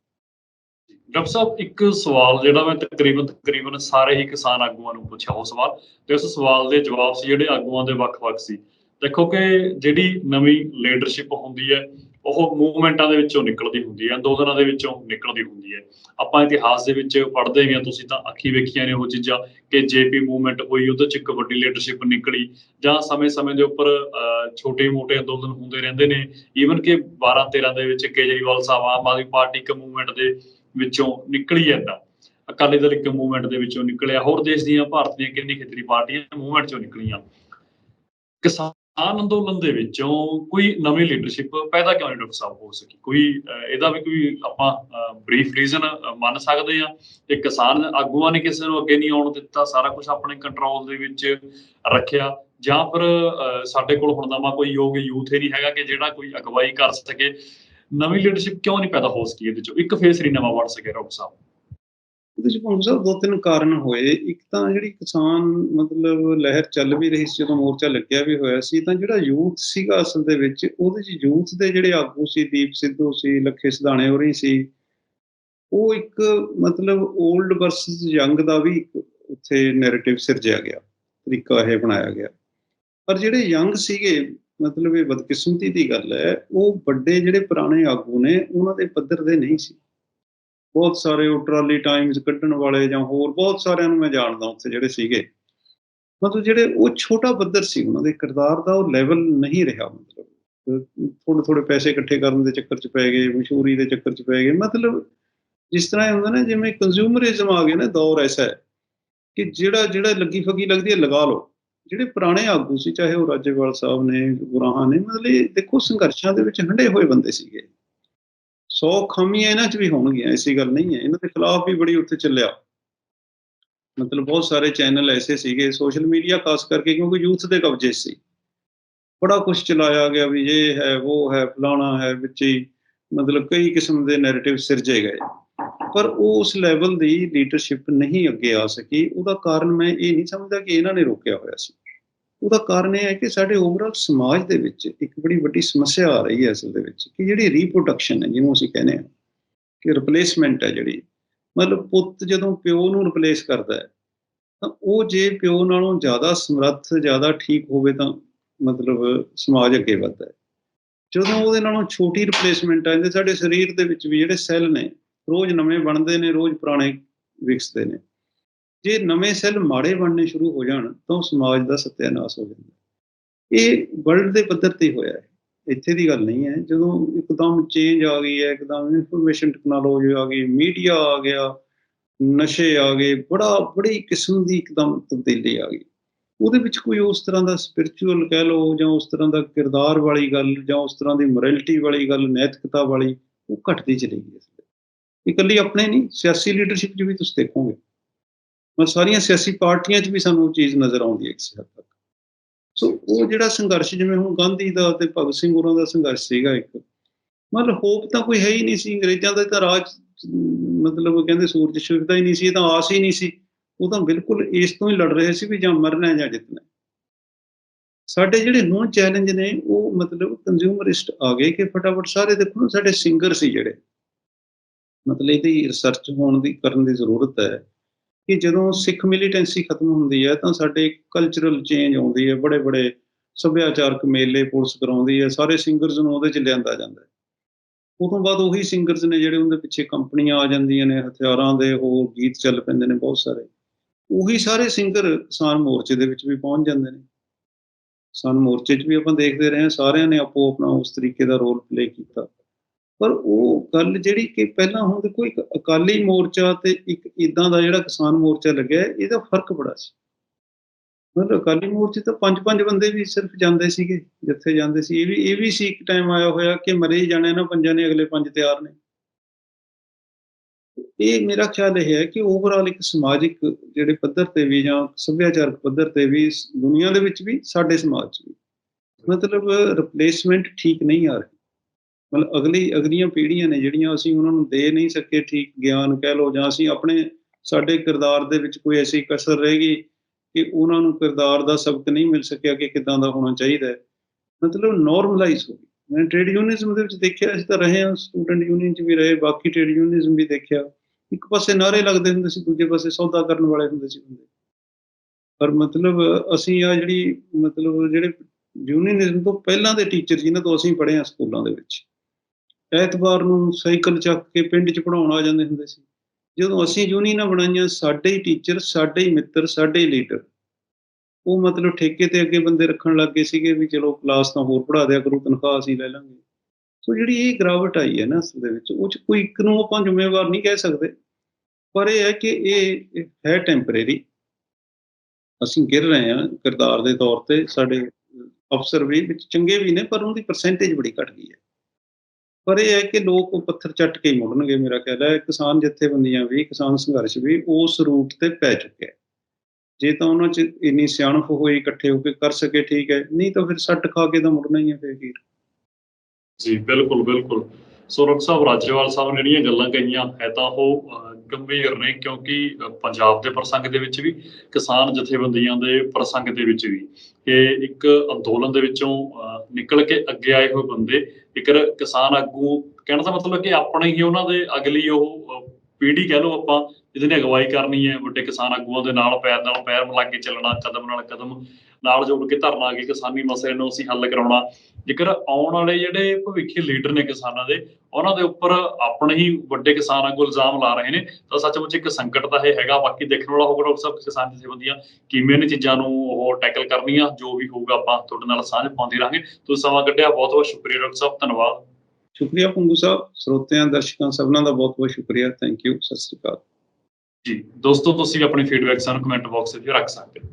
ਡਾਕਟਰ ਸਾਹਿਬ, ਇੱਕ ਸਵਾਲ ਜਿਹੜਾ ਮੈਂ ਤਕਰੀਬਨ ਤਕਰੀਬਨ ਸਾਰੇ ਹੀ ਕਿਸਾਨ ਆਗੂਆਂ ਨੂੰ ਪੁੱਛਿਆ ਉਹ ਸਵਾਲ। ਤੇ ਉਸ ਸਵਾਲ ਦੇ ਜਵਾਬ ਸੀ ਜਿਹੜੇ ਆਗੂਆਂ ਦੇ ਵੱਖ-ਵੱਖ ਸੀ। ਦੇਖੋ ਕਿ ਜਿਹੜੀ ਨਵੀਂ ਲੀਡਰਸ਼ਿਪ ਹੁੰਦੀ ਹੈ ਉਹ ਮੂਵਮੈਂਟਾਂ ਦੇ ਵਿੱਚੋਂ ਨਿਕਲਦੀ ਹੁੰਦੀ ਹੈ, ਅੰਦੋਲਨਾਂ ਦੇ ਵਿੱਚੋਂ ਨਿਕਲਦੀ ਹੁੰਦੀ ਹੈ। ਆਪਾਂ ਇਤਿਹਾਸ ਦੇ ਵਿੱਚ ਪੜ੍ਹਦੇ ਹਾਂ, ਤੁਸੀਂ ਤਾਂ ਅੱਖੀ ਵੇਖੀਆਂ ਨੇ ਉਹ ਚੀਜ਼ਾਂ ਕਿ ਜੇਪੀ ਮੂਵਮੈਂਟ ਹੋਈ, ਉਹਦੇ ਚ ਇੱਕ ਵੱਡੀ ਲੀਡਰਸ਼ਿਪ ਨਿਕਲੀ ਜਾਂ ਸਮੇਂ-ਸਮੇਂ ਦੇ ਉੱਪਰ ਛੋਟੇ-ਮੋਟੇ ਅੰਦੋਲਨ ਹੁੰਦੇ ਰਹਿੰਦੇ ਨੇ। ਈਵਨ ਕਿ 12 13 ਦੇ ਵਿੱਚ ਕੇਜਰੀਵਾਲ ਸਾਹਿਬ, ਆਮ ਆਦਮੀ ਪਾਰਟੀ ਇੱਕ ਮੂਵਮੈਂਟ ਦੇ ਵਿੱਚੋਂ ਨਿਕਲੀ ਐਦਾਂ ਅਕਾਲੀ ਦਲ ਇੱਕ ਮੂਵਮੈਂਟ ਦੇ ਵਿੱਚੋਂ ਨਿਕਲਿਆ। ਹੋਰ ਦੇਸ਼ ਦੀਆਂ ਭਾਰਤ ਦੀਆਂ ਕਿੰਨੀ ਖੇਤਰੀ ਪਾਰਟੀਆਂ ਮੂਵਮੈਂਟ ਚੋਂ ਨਿਕਲੀਆਂ। ਕਿਸਾਨ ਅੰਦੋਲਨ ਦੇ ਵਿੱਚੋਂ ਕੋਈ ਨਵੀਂ ਲੀਡਰਸ਼ਿਪ ਪੈਦਾ ਕਿਉਂ ਨਹੀਂ ਡਾਕਟਰ ਸਾਹਿਬ ਹੋ ਸਕੀ? ਕੋਈ ਇਹਦਾ ਵੀ ਕੋਈ ਆਪਾਂ ਬਰੀਫ ਰੀਜ਼ਨ ਮੰਨ ਸਕਦੇ ਆ ਕਿ ਕਿਸਾਨ ਆਗੂਆਂ ਨੇ ਕਿਸੇ ਨੂੰ ਅੱਗੇ ਨਹੀਂ ਆਉਣ ਦਿੱਤਾ, ਸਾਰਾ ਕੁਝ ਆਪਣੇ ਕੰਟਰੋਲ ਦੇ ਵਿੱਚ ਰੱਖਿਆ, ਜਾਂ ਫਿਰ ਸਾਡੇ ਕੋਲ ਹੁਣ ਨਵਾਂ ਕੋਈ ਯੋਗ ਯੂਥ ਹੀ ਨਹੀਂ ਹੈਗਾ ਕਿ ਜਿਹੜਾ ਕੋਈ ਅਗਵਾਈ ਕਰ ਸਕੇ। ਨਵੀਂ ਲੀਡਰਸ਼ਿਪ ਕਿਉਂ ਨਹੀਂ ਪੈਦਾ ਹੋ ਸਕੀ ਇਹਦੇ ਚੋਂ? ਇੱਕ ਫੇਸ ਨਹੀਂ ਨਵਾਂ ਬਣ ਸਕਿਆ ਡਾਕਟਰ ਸਾਹਿਬ। ਇਹਦੇ ਚ ਭਾਵੇਂ ਸਾਹਿਬ ਦੋ ਤਿੰਨ ਕਾਰਨ ਹੋਏ, ਇੱਕ ਤਾਂ ਜਿਹੜੀ ਕਿਸਾਨ ਮਤਲਬ ਲਹਿਰ ਚੱਲ ਵੀ ਰਹੀ ਸੀ, ਜਦੋਂ ਮੋਰਚਾ ਲੱਗਿਆ ਵੀ ਹੋਇਆ ਸੀ, ਤਾਂ ਜਿਹੜਾ ਯੂਥ ਸੀਗਾ ਅਸਲ ਦੇ ਵਿੱਚ, ਉਹਦੇ ਚ ਯੂਥ ਦੇ ਜਿਹੜੇ ਆਗੂ ਸੀ, ਦੀਪ ਸਿੱਧੂ ਸੀ, ਲੱਖੇ ਸਿਧਾਣੇ ਹੋਰੀ ਸੀ, ਉਹ ਇੱਕ ਮਤਲਬ 올ਡ ਵਰਸਸ ਯੰਗ ਦਾ ਵੀ ਉੱਥੇ ਨੈਰੇਟਿਵ ਸਿਰਜਿਆ ਗਿਆ, ਤਰੀਕਾ ਇਹ ਬਣਾਇਆ ਗਿਆ। ਪਰ ਜਿਹੜੇ ਯੰਗ ਸੀਗੇ, ਮਤਲਬ ਇਹ ਬਦਕਿਸਮਤੀ ਦੀ ਗੱਲ ਹੈ, ਉਹ ਵੱਡੇ ਜਿਹੜੇ ਪੁਰਾਣੇ ਆਗੂ ਨੇ, ਉਹਨਾਂ ਦੇ ਪੱਧਰ ਦੇ ਨਹੀਂ ਸੀ। ਬਹੁਤ ਸਾਰੇ ਉਹ ਟਰਾਲੀ ਟਾਈਮਸ ਕੱਢਣ ਵਾਲੇ ਜਾਂ ਹੋਰ ਬਹੁਤ ਸਾਰਿਆਂ ਨੂੰ ਮੈਂ ਜਾਣਦਾ ਉੱਥੇ ਜਿਹੜੇ ਸੀਗੇ। ਮਤਲਬ ਜਿਹੜੇ ਉਹ ਛੋਟਾ ਪੱਧਰ ਸੀ, ਉਹਨਾਂ ਦੇ ਕਿਰਦਾਰ ਦਾ ਉਹ ਲੈਵਲ ਨਹੀਂ ਰਿਹਾ ਮਤਲਬ। ਥੋੜੇ ਥੋੜੇ ਪੈਸੇ ਇਕੱਠੇ ਕਰਨ ਦੇ ਚੱਕਰ 'ਚ ਪੈ ਗਏ, ਮਸ਼ਹੂਰੀ ਦੇ ਚੱਕਰ 'ਚ ਪੈ ਗਏ। ਮਤਲਬ ਜਿਸ ਤਰ੍ਹਾਂ ਹੁੰਦਾ ਨਾ, ਜਿਵੇਂ ਕੰਜ਼ਿਊਮਰਿਜ਼ਮ ਆ ਗਿਆ ਨਾ, ਦੌਰ ਐਸਾ ਹੈ ਕਿ ਜਿਹੜਾ ਜਿਹੜਾ ਲੱਗੀ ਫੱਗੀ ਲੱਗਦੀ ਹੈ, ਲਗਾ ਲਓ। ਜਿਹੜੇ ਪੁਰਾਣੇ ਆਗੂ ਸੀ, ਚਾਹੇ ਉਹ ਰਾਜੇਵਾਲ ਸਾਹਿਬ ਨੇ, ਗੁਰਾਹਾਂ ਨੇ, ਮਤਲਬ ਇਹ ਦੇਖੋ ਸੰਘਰਸ਼ਾਂ ਦੇ ਵਿੱਚ ਹੰਡੇ ਹੋਏ ਬੰਦੇ ਸੀਗੇ। 100 ਖਾਮੀਆਂ ਇਹਨਾਂ 'ਚ ਵੀ ਹੋਣਗੀਆਂ, ਐਸੀ ਗੱਲ ਨਹੀਂ ਹੈ। ਇਹਨਾਂ ਦੇ ਖਿਲਾਫ ਵੀ ਬੜੀ ਉੱਥੇ ਚੱਲਿਆ। ਮਤਲਬ ਬਹੁਤ ਸਾਰੇ ਚੈਨਲ ਐਸੇ ਸੀਗੇ ਸੋਸ਼ਲ ਮੀਡੀਆ ਖਾਸ ਕਰਕੇ ਕਿਉਂਕਿ ਯੂਥ ਦੇ ਕਬਜ਼ੇ ਸੀ। ਬੜਾ ਕੁਝ ਚਲਾਇਆ ਗਿਆ ਵੀ ਇਹ ਹੈ, ਉਹ ਹੈ, ਫਲਾਣਾ ਹੈ, ਵਿੱਚ ਹੀ ਮਤਲਬ ਕਈ ਕਿਸਮ ਦੇ ਨੈਰੇਟਿਵ ਸਿਰਜੇ ਗਏ। ਪਰ ਉਹ ਉਸ ਲੈਵਲ ਦੀ ਲੀਡਰਸ਼ਿਪ ਨਹੀਂ ਅੱਗੇ ਆ ਸਕੀ। ਉਹਦਾ ਕਾਰਨ ਮੈਂ ਇਹ ਨਹੀਂ ਸਮਝਦਾ ਕਿ ਇਹਨਾਂ ਨੇ ਰੋਕਿਆ ਹੋਇਆ ਸੀ। ਉਹਦਾ ਕਾਰਨ ਇਹ ਹੈ ਕਿ ਸਾਡੇ ਓਵਰਆਲ ਸਮਾਜ ਦੇ ਵਿੱਚ ਇੱਕ ਬੜੀ ਵੱਡੀ ਸਮੱਸਿਆ ਆ ਰਹੀ ਹੈ ਅਸਲ ਦੇ ਵਿੱਚ ਕਿ ਜਿਹੜੀ ਰੀਪਰੋਡਕਸ਼ਨ ਹੈ, ਜਿਹਨੂੰ ਅਸੀਂ ਕਹਿੰਦੇ ਹਾਂ ਕਿ ਰਿਪਲੇਸਮੈਂਟ ਹੈ ਜਿਹੜੀ, ਮਤਲਬ ਪੁੱਤ ਜਦੋਂ ਪਿਓ ਨੂੰ ਰਿਪਲੇਸ ਕਰਦਾ ਹੈ, ਤਾਂ ਉਹ ਜੇ ਪਿਓ ਨਾਲੋਂ ਜ਼ਿਆਦਾ ਸਮਰੱਥ, ਜ਼ਿਆਦਾ ਠੀਕ ਹੋਵੇ ਤਾਂ ਮਤਲਬ ਸਮਾਜ ਅੱਗੇ ਵੱਧਦਾ ਹੈ। ਜਦੋਂ ਉਹਦੇ ਨਾਲੋਂ ਛੋਟੀ ਰਿਪਲੇਸਮੈਂਟ ਆ ਜਾਂਦੀ, ਸਾਡੇ ਸਰੀਰ ਦੇ ਵਿੱਚ ਵੀ ਜਿਹੜੇ ਸੈੱਲ ਨੇ, ਰੋਜ਼ ਨਵੇਂ ਬਣਦੇ ਨੇ, ਰੋਜ਼ ਪੁਰਾਣੇ ਵਿਕਸਦੇ ਨੇ। ਜੇ ਨਵੇਂ ਸੈੱਲ ਮਾੜੇ ਬਣਨੇ ਸ਼ੁਰੂ ਹੋ ਜਾਣ, ਤਾਂ ਸਮਾਜ ਦਾ ਸਤਿਆਨਾਸ਼ ਹੋ ਜਾਂਦਾ। ਇਹ ਵਰਲਡ ਦੇ ਪੱਧਰ ਤੇ ਹੋਇਆ ਹੈ। ਇੱਥੇ ਦੀ ਗੱਲ ਨਹੀਂ ਹੈ। ਜਦੋਂ ਇੱਕਦਮ ਚੇਂਜ ਆ ਗਈ ਹੈ, ਇੱਕਦਮ ਇਨਫੋਰਮੇਸ਼ਨ ਟੈਕਨੋਲੋਜੀ ਆ ਗਈ ਮੀਡੀਆ ਆ ਗਿਆ, ਨਸ਼ੇ ਆ ਗਏ, ਬੜਾ, ਬੜੀ ਕਿਸਮ ਦੀ ਇੱਕਦਮ ਤਬਦੀਲੀ ਆ ਗਈ। ਉਹਦੇ ਵਿੱਚ ਕੋਈ ਉਸ ਤਰ੍ਹਾਂ ਦਾ ਸਪਿਰਚੁਅਲ ਕਹਿ ਲਓ ਜਾਂ ਉਸ ਤਰ੍ਹਾਂ ਦਾ ਕਿਰਦਾਰ ਵਾਲੀ ਗੱਲ ਜਾਂ ਉਸ ਤਰ੍ਹਾਂ ਦੀ ਮੋਰੈਲਿਟੀ ਵਾਲੀ ਗੱਲ, ਨੈਤਿਕਤਾ ਵਾਲੀ, ਉਹ ਘਟਦੀ ਚਲੀ ਗਈ ਇਸ ਵੇਲੇ। ਇਕੱਲੀ ਆਪਣੇ ਨਹੀਂ, ਸਿਆਸੀ ਲੀਡਰਸ਼ਿਪ 'ਚ ਵੀ ਤੁਸੀਂ ਦੇਖੋਗੇ। ਮੈਂ ਸਾਰੀਆਂ ਸਿਆਸੀ ਪਾਰਟੀਆਂ 'ਚ ਵੀ ਸਾਨੂੰ ਉਹ ਚੀਜ਼ ਨਜ਼ਰ ਆਉਂਦੀ ਹੈ ਕਿਸੇ ਹੱਦ ਤੱਕ। ਸੋ ਉਹ ਜਿਹੜਾ ਸੰਘਰਸ਼ ਜਿਵੇਂ ਹੁਣ ਗਾਂਧੀ ਦਾ ਤੇ ਭਗਤ ਸਿੰਘ ਹੋਰਾਂ ਦਾ ਸੰਘਰਸ਼ ਸੀਗਾ ਇੱਕ ਮਤਲਬ ਹੋਪ ਤਾਂ ਕੋਈ ਹੈ ਹੀ ਨਹੀਂ ਸੀ ਅੰਗਰੇਜ਼ਾਂ ਦਾ ਤਾਂ ਰਾਜ ਅਮ, ਮਤਲਬ ਕਹਿੰਦੇ ਸੂਰਜ ਛਿਪਦਾ ਹੀ ਨਹੀਂ ਸੀ ਇਹ ਤਾਂ ਆਸ ਹੀ ਨਹੀਂ ਸੀ। ਉਹ ਤਾਂ ਬਿਲਕੁਲ ਇਸ ਤੋਂ ਹੀ ਲੜ ਰਹੇ ਸੀ ਵੀ ਜਾਂ ਮਰਨਾ ਜਾਂ ਜਿੱਤਣਾ ਸਾਡੇ ਜਿਹੜੇ ਹੁਣ ਚੈਲੰਜ ਨੇ ਉਹ ਮਤਲਬ ਕੰਜ਼ਿਊਮਰਿਸਟ ਆ ਗਏ ਕਿ ਫਟਾਫਟ ਸਾਰੇ ਦੇਖੋ ਨਾ ਸਾਡੇ ਸਿੰਗਰ ਸੀ ਜਿਹੜੇ। ਮਤਲਬ ਇਹਦੀ ਰਿਸਰਚ ਹੋਣ ਦੀ ਕਰਨ ਦੀ ਜ਼ਰੂਰਤ ਹੈ। ਕਿ ਜਦੋਂ ਸਿੱਖ ਮਿਲੀਟੈਂਸੀ ਖਤਮ ਹੁੰਦੀ ਹੈ ਤਾਂ ਸਾਡੇ ਕਲਚਰਲ ਚੇਂਜ ਆਉਂਦੀ ਹੈ ਬੜੇ ਬੜੇ ਸੱਭਿਆਚਾਰਕ ਮੇਲੇ, ਪੁਲਿਸ ਕਰਾਉਂਦੀ ਹੈ, ਸਾਰੇ ਸਿੰਗਰਸ ਨੂੰ ਉਹਦੇ ਚ ਲਿਆਂਦਾ ਜਾਂਦਾ ਹੈ। ਉਹ ਤੋਂ ਬਾਅਦ ਉਹੀ ਸਿੰਗਰਸ ਨੇ ਜਿਹੜੇ ਉਹਦੇ ਪਿੱਛੇ ਕੰਪਨੀਆਂ ਆ ਜਾਂਦੀਆਂ ਨੇ, ਹਥਿਆਰਾਂ ਦੇ ਹੋਰ ਗੀਤ ਚੱਲ ਪੈਂਦੇ ਨੇ ਬਹੁਤ ਸਾਰੇ। ਉਹੀ ਸਾਰੇ ਸਿੰਗਰ ਕਿਸਾਨ ਮੋਰਚੇ ਦੇ ਵਿੱਚ ਵੀ ਪਹੁੰਚ ਜਾਂਦੇ ਨੇ। ਕਿਸਾਨ ਮੋਰਚੇ 'ਚ ਵੀ ਆਪਾਂ ਦੇਖਦੇ ਰਹੇ ਹਾਂ, ਸਾਰਿਆਂ ਨੇ ਆਪੋ ਆਪਣਾ ਉਸ ਤਰੀਕੇ ਦਾ ਰੋਲ ਪਲੇ ਕੀਤਾ। ਪਰ ਉਹ ਗੱਲ ਜਿਹੜੀ ਕਿ ਪਹਿਲਾਂ ਹੁਣ ਦੇਖੋ ਇੱਕ ਅਕਾਲੀ ਮੋਰਚਾ ਤੇ ਇੱਕ ਇਦਾਂ ਦਾ ਜਿਹੜਾ ਕਿਸਾਨ ਮੋਰਚਾ ਲੱਗਿਆ, ਇਹਦਾ ਫ਼ਰਕ ਬੜਾ ਸੀ। ਮਤਲਬ ਅਕਾਲੀ ਮੋਰਚੇ ਤਾਂ ਪੰਜ ਪੰਜ ਬੰਦੇ ਵੀ ਸਿਰਫ ਜਾਂਦੇ ਸੀਗੇ, ਜਿੱਥੇ ਜਾਂਦੇ ਸੀ। ਇਹ ਵੀ ਇਹ ਵੀ ਸੀ ਇੱਕ ਟਾਈਮ ਆਇਆ ਹੋਇਆ ਕਿ ਮਰੇ ਹੀ ਜਾਣੇ ਨਾ, ਪੰਜਾਂ ਨੇ ਅਗਲੇ ਪੰਜ ਤਿਆਰ ਨੇ। ਇਹ ਮੇਰਾ ਖਿਆਲ ਇਹ ਹੈ ਕਿ ਓਵਰਆਲ ਇੱਕ ਸਮਾਜਿਕ ਜਿਹੜੇ ਪੱਧਰ ਤੇ ਵੀ ਜਾਂ ਸੱਭਿਆਚਾਰਕ ਪੱਧਰ ਤੇ ਵੀ ਇਸ ਦੁਨੀਆ ਦੇ ਵਿੱਚ ਵੀ, ਸਾਡੇ ਸਮਾਜ 'ਚ ਵੀ ਮਤਲਬ ਰਿਪਲੇਸਮੈਂਟ ਠੀਕ ਨਹੀਂ ਆ ਰਹੀ। ਮਤਲਬ ਅਗਲੀ, ਅਗਲੀਆਂ ਪੀੜ੍ਹੀਆਂ ਨੇ ਜਿਹੜੀਆਂ ਅਸੀਂ ਉਹਨਾਂ ਨੂੰ ਦੇ ਨਹੀਂ ਸਕੇ ਠੀਕ ਗਿਆਨ ਕਹਿ ਲਓ ਜਾਂ ਅਸੀਂ ਆਪਣੇ ਸਾਡੇ ਕਿਰਦਾਰ ਦੇ ਵਿੱਚ ਕੋਈ ਐਸੀ ਕਸਰ ਰਹਿ ਗਈ ਕਿ ਉਹਨਾਂ ਨੂੰ ਕਿਰਦਾਰ ਦਾ ਸਬਕ ਨਹੀਂ ਮਿਲ ਸਕਿਆ ਕਿ ਕਿਦਾਂ ਦਾ ਹੋਣਾ ਚਾਹੀਦਾ ਹੈ। ਮਤਲਬ ਨਾਰਮਲਾਈਜ਼ ਹੋ ਗਈ। ਮੈਂ ਟ੍ਰੇਡ ਯੂਨੀਅਨਿਜ਼ਮ ਦੇ ਵਿੱਚ ਦੇਖਿਆ, ਅਸੀਂ ਤਾਂ ਰਹੇ ਹਾਂ ਸਟੂਡੈਂਟ ਯੂਨੀਅਨ 'ਚ ਵੀ ਰਹੇ, ਬਾਕੀ ਟ੍ਰੇਡ ਯੂਨੀਅਨਿਜ਼ਮ ਵੀ ਦੇਖਿਆ। ਇੱਕ ਪਾਸੇ ਨਾਰੇ ਲੱਗਦੇ ਹੁੰਦੇ ਸੀ, ਦੂਜੇ ਪਾਸੇ ਸੌਦਾ ਕਰਨ ਵਾਲੇ ਹੁੰਦੇ ਸੀ ਬੰਦੇ। ਪਰ ਮਤਲਬ ਅਸੀਂ ਆ ਜਿਹੜੀ ਮਤਲਬ ਜਿਹੜੇ ਯੂਨੀਅਨਿਜ਼ਮ ਤੋਂ ਪਹਿਲਾਂ ਦੇ ਟੀਚਰ ਜਿਨ੍ਹਾਂ ਤੋਂ ਅਸੀਂ ਪੜ੍ਹੇ ਹਾਂ ਸਕੂਲਾਂ ਦੇ ਵਿੱਚ ਐਤਵਾਰ ਨੂੰ ਸਾਈਕਲ ਚੱਕ ਕੇ ਪਿੰਡ 'ਚ ਪੜਾਉਣ ਆ ਜਾਂਦੇ ਹੁੰਦੇ ਸੀ। ਜਦੋਂ ਅਸੀਂ ਯੂਨੀਅਨਾਂ ਬਣਾਈਆਂ, ਸਾਡੇ ਹੀ ਟੀਚਰ ਸਾਡੇ ਹੀ ਮਿੱਤਰ, ਸਾਡੇ ਹੀ ਲੀਡਰ ਉਹ ਮਤਲਬ ਠੇਕੇ ਤੇ ਅੱਗੇ ਬੰਦੇ ਰੱਖਣ ਲੱਗ ਗਏ ਸੀਗੇ ਵੀ ਚਲੋ ਕਲਾਸ ਤਾਂ ਹੋਰ ਪੜ੍ਹਾ ਦਿਆ ਕਰੋ, ਤਨਖਾਹ ਅਸੀਂ ਲੈ ਲਾਂਗੇ। ਸੋ ਜਿਹੜੀ ਇਹ ਗਿਰਾਵਟ ਆਈ ਹੈ ਨਾ ਅਸਲ ਦੇ ਵਿੱਚ, ਉਹ ਚ ਕੋਈ ਇੱਕ ਨੂੰ ਆਪਾਂ ਜ਼ਿੰਮੇਵਾਰ ਨਹੀਂ ਕਹਿ ਸਕਦੇ। ਪਰ ਇਹ ਹੈ ਕਿ ਇਹ ਇਹ ਹੈ ਟੈਂਪਰੇਰੀ ਅਸੀਂ ਗਿਰ ਰਹੇ ਹਾਂ ਕਿਰਦਾਰ ਦੇ ਤੌਰ ਤੇ, ਸਾਡੇ ਅਫਸਰ ਵੀ ਵਿੱਚ ਚੰਗੇ ਵੀ ਨੇ, ਪਰ ਉਹਦੀ ਪਰਸੈਂਟੇਜ ਬੜੀ ਘਟ ਗਈ ਹੈ। ਪਰ ਇਹ ਹੈ ਕਿ ਲੋਕ ਉਹ ਪੱਥਰ ਚੱਟ ਕੇ ਹੀ ਮੁੜਨਗੇ, ਮੇਰਾ ਖਿਆਲ ਹੈ। ਕਿਸਾਨ ਜਥੇਬੰਦੀਆਂ ਵੀ, ਕਿਸਾਨ ਸੰਘਰਸ਼ ਵੀ ਉਸ ਰੂਟ ਤੇ ਪੈ ਚੁੱਕਿਆ ਜੇ ਤਾਂ ਉਹਨਾਂ 'ਚ ਇੰਨੀ ਸਿਆਣਪ ਹੋਈ, ਇਕੱਠੇ ਹੋ ਕੇ ਕਰ ਸਕੇ, ਠੀਕ ਹੈ। ਨਹੀਂ ਤਾਂ ਫਿਰ ਸੱਟ ਖਾ ਕੇ ਤਾਂ ਮੁੜਨਾ ਹੀ ਹੈ ਫਿਰ ਕੀ। ਜੀ, ਬਿਲਕੁਲ ਬਿਲਕੁਲ। ਸੋ ਸਾਹਿਬ, ਰਾਜੇਵਾਲ ਸਾਹਿਬ ਨੇ ਜਿਹੜੀਆਂ ਗੱਲਾਂ ਕਹੀਆਂ ਹੈ ਤਾਂ ਉਹ ਗੰਭੀਰ ਨੇ, ਕਿਉਂਕਿ ਪੰਜਾਬ ਦੇ ਪ੍ਰਸੰਗ ਦੇ ਵਿੱਚ ਵੀ, ਕਿਸਾਨ ਜਥੇਬੰਦੀਆਂ ਦੇ ਪ੍ਰਸੰਗ ਦੇ ਵਿੱਚ ਵੀ। ਇਹ ਇੱਕ ਅੰਦੋਲਨ ਦੇ ਵਿੱਚੋਂ ਨਿਕਲ ਕੇ ਅੱਗੇ ਆਏ ਹੋਏ ਬੰਦੇ ਇੱਕ ਕਿਸਾਨ ਆਗੂ ਕਹਿਣ ਦਾ ਮਤਲਬ ਕਿ ਆਪਣੇ ਹੀ ਉਹਨਾਂ ਦੇ ਅਗਲੀ ਉਹ ਅਹ, ਪੀੜ੍ਹੀ ਕਹਿ ਲਓ ਆਪਾਂ ਜਿਹਦੇ ਨੇ ਅਗਵਾਈ ਕਰਨੀ ਹੈ ਵੱਡੇ ਕਿਸਾਨ ਆਗੂਆਂ ਦੇ ਨਾਲ ਪੈਰ ਨਾਲ ਪੈਰ ਮਿਲਾ ਕੇ ਚੱਲਣਾ ਕਦਮ ਨਾਲ ਕਦਮ। ਨਾਲ ਜੋੜ ਕੇ ਧਰਨਾ ਕੇ ਕਿਸਾਨੀ ਮਸਲੇ ਨੂੰ ਅਸੀਂ ਹੱਲ ਕਰਾਉਣਾ। ਜੇਕਰ ਆਉਣ ਵਾਲੇ ਜਿਹੜੇ ਭਵਿੱਖੀ ਲੀਡਰ ਨੇ ਕਿਸਾਨਾਂ ਦੇ ਉਹਨਾਂ ਦੇ ਉੱਪਰ ਆਪਣੇ ਹੀ ਵੱਡੇ ਕਿਸਾਨ ਆਗੂ ਇਲਜ਼ਾਮ ਲਾ ਰਹੇ ਨੇ ਤਾਂ ਸੱਚਮੁੱਚ ਇੱਕ ਸੰਕਟ ਤਾਂ ਇਹ ਹੈਗਾ। ਬਾਕੀ ਦੇਖਣ ਵਾਲਾ ਹੋਊਗਾ ਡਾਕਟਰ ਸਾਹਿਬ ਕਿਸਾਨ ਜਥੇਬੰਦੀਆਂ ਕਿਵੇਂ ਨੇ ਚੀਜ਼ਾਂ ਨੂੰ ਉਹ ਟੈਕਲ ਕਰਨੀਆਂ ਜੋ ਵੀ ਹੋਊਗਾ ਆਪਾਂ ਤੁਹਾਡੇ ਨਾਲ ਸਾਂਝ ਪਾਉਂਦੇ ਰਹਾਂਗੇ। ਤੁਸੀਂ ਸਮਾਂ ਕੱਢਿਆ ਬਹੁਤ ਬਹੁਤ ਸ਼ੁਕਰੀਆ ਡਾਕਟਰ ਸਾਹਿਬ ਧੰਨਵਾਦ। ਸ਼ੁਕਰੀਆ ਪੰਗੂ ਸਾਹਿਬ ਸਰੋਤਿਆਂ ਦਰਸ਼ਕਾਂ ਸਭਨਾਂ ਦਾ ਬਹੁਤ ਬਹੁਤ ਸ਼ੁਕਰੀਆ। ਥੈਂਕ ਯੂ ਸਤਿ ਸ਼੍ਰੀ ਅਕਾਲ। ਜੀ ਦੋਸਤੋ ਤੁਸੀਂ ਆਪਣੀ ਫੀਡਬੈਕ ਸਾਨੂੰ ਕਮੈਂਟ ਬਾਕਸ ਵਿੱਚ ਰੱਖ ਸਕਦੇ ਹੋ।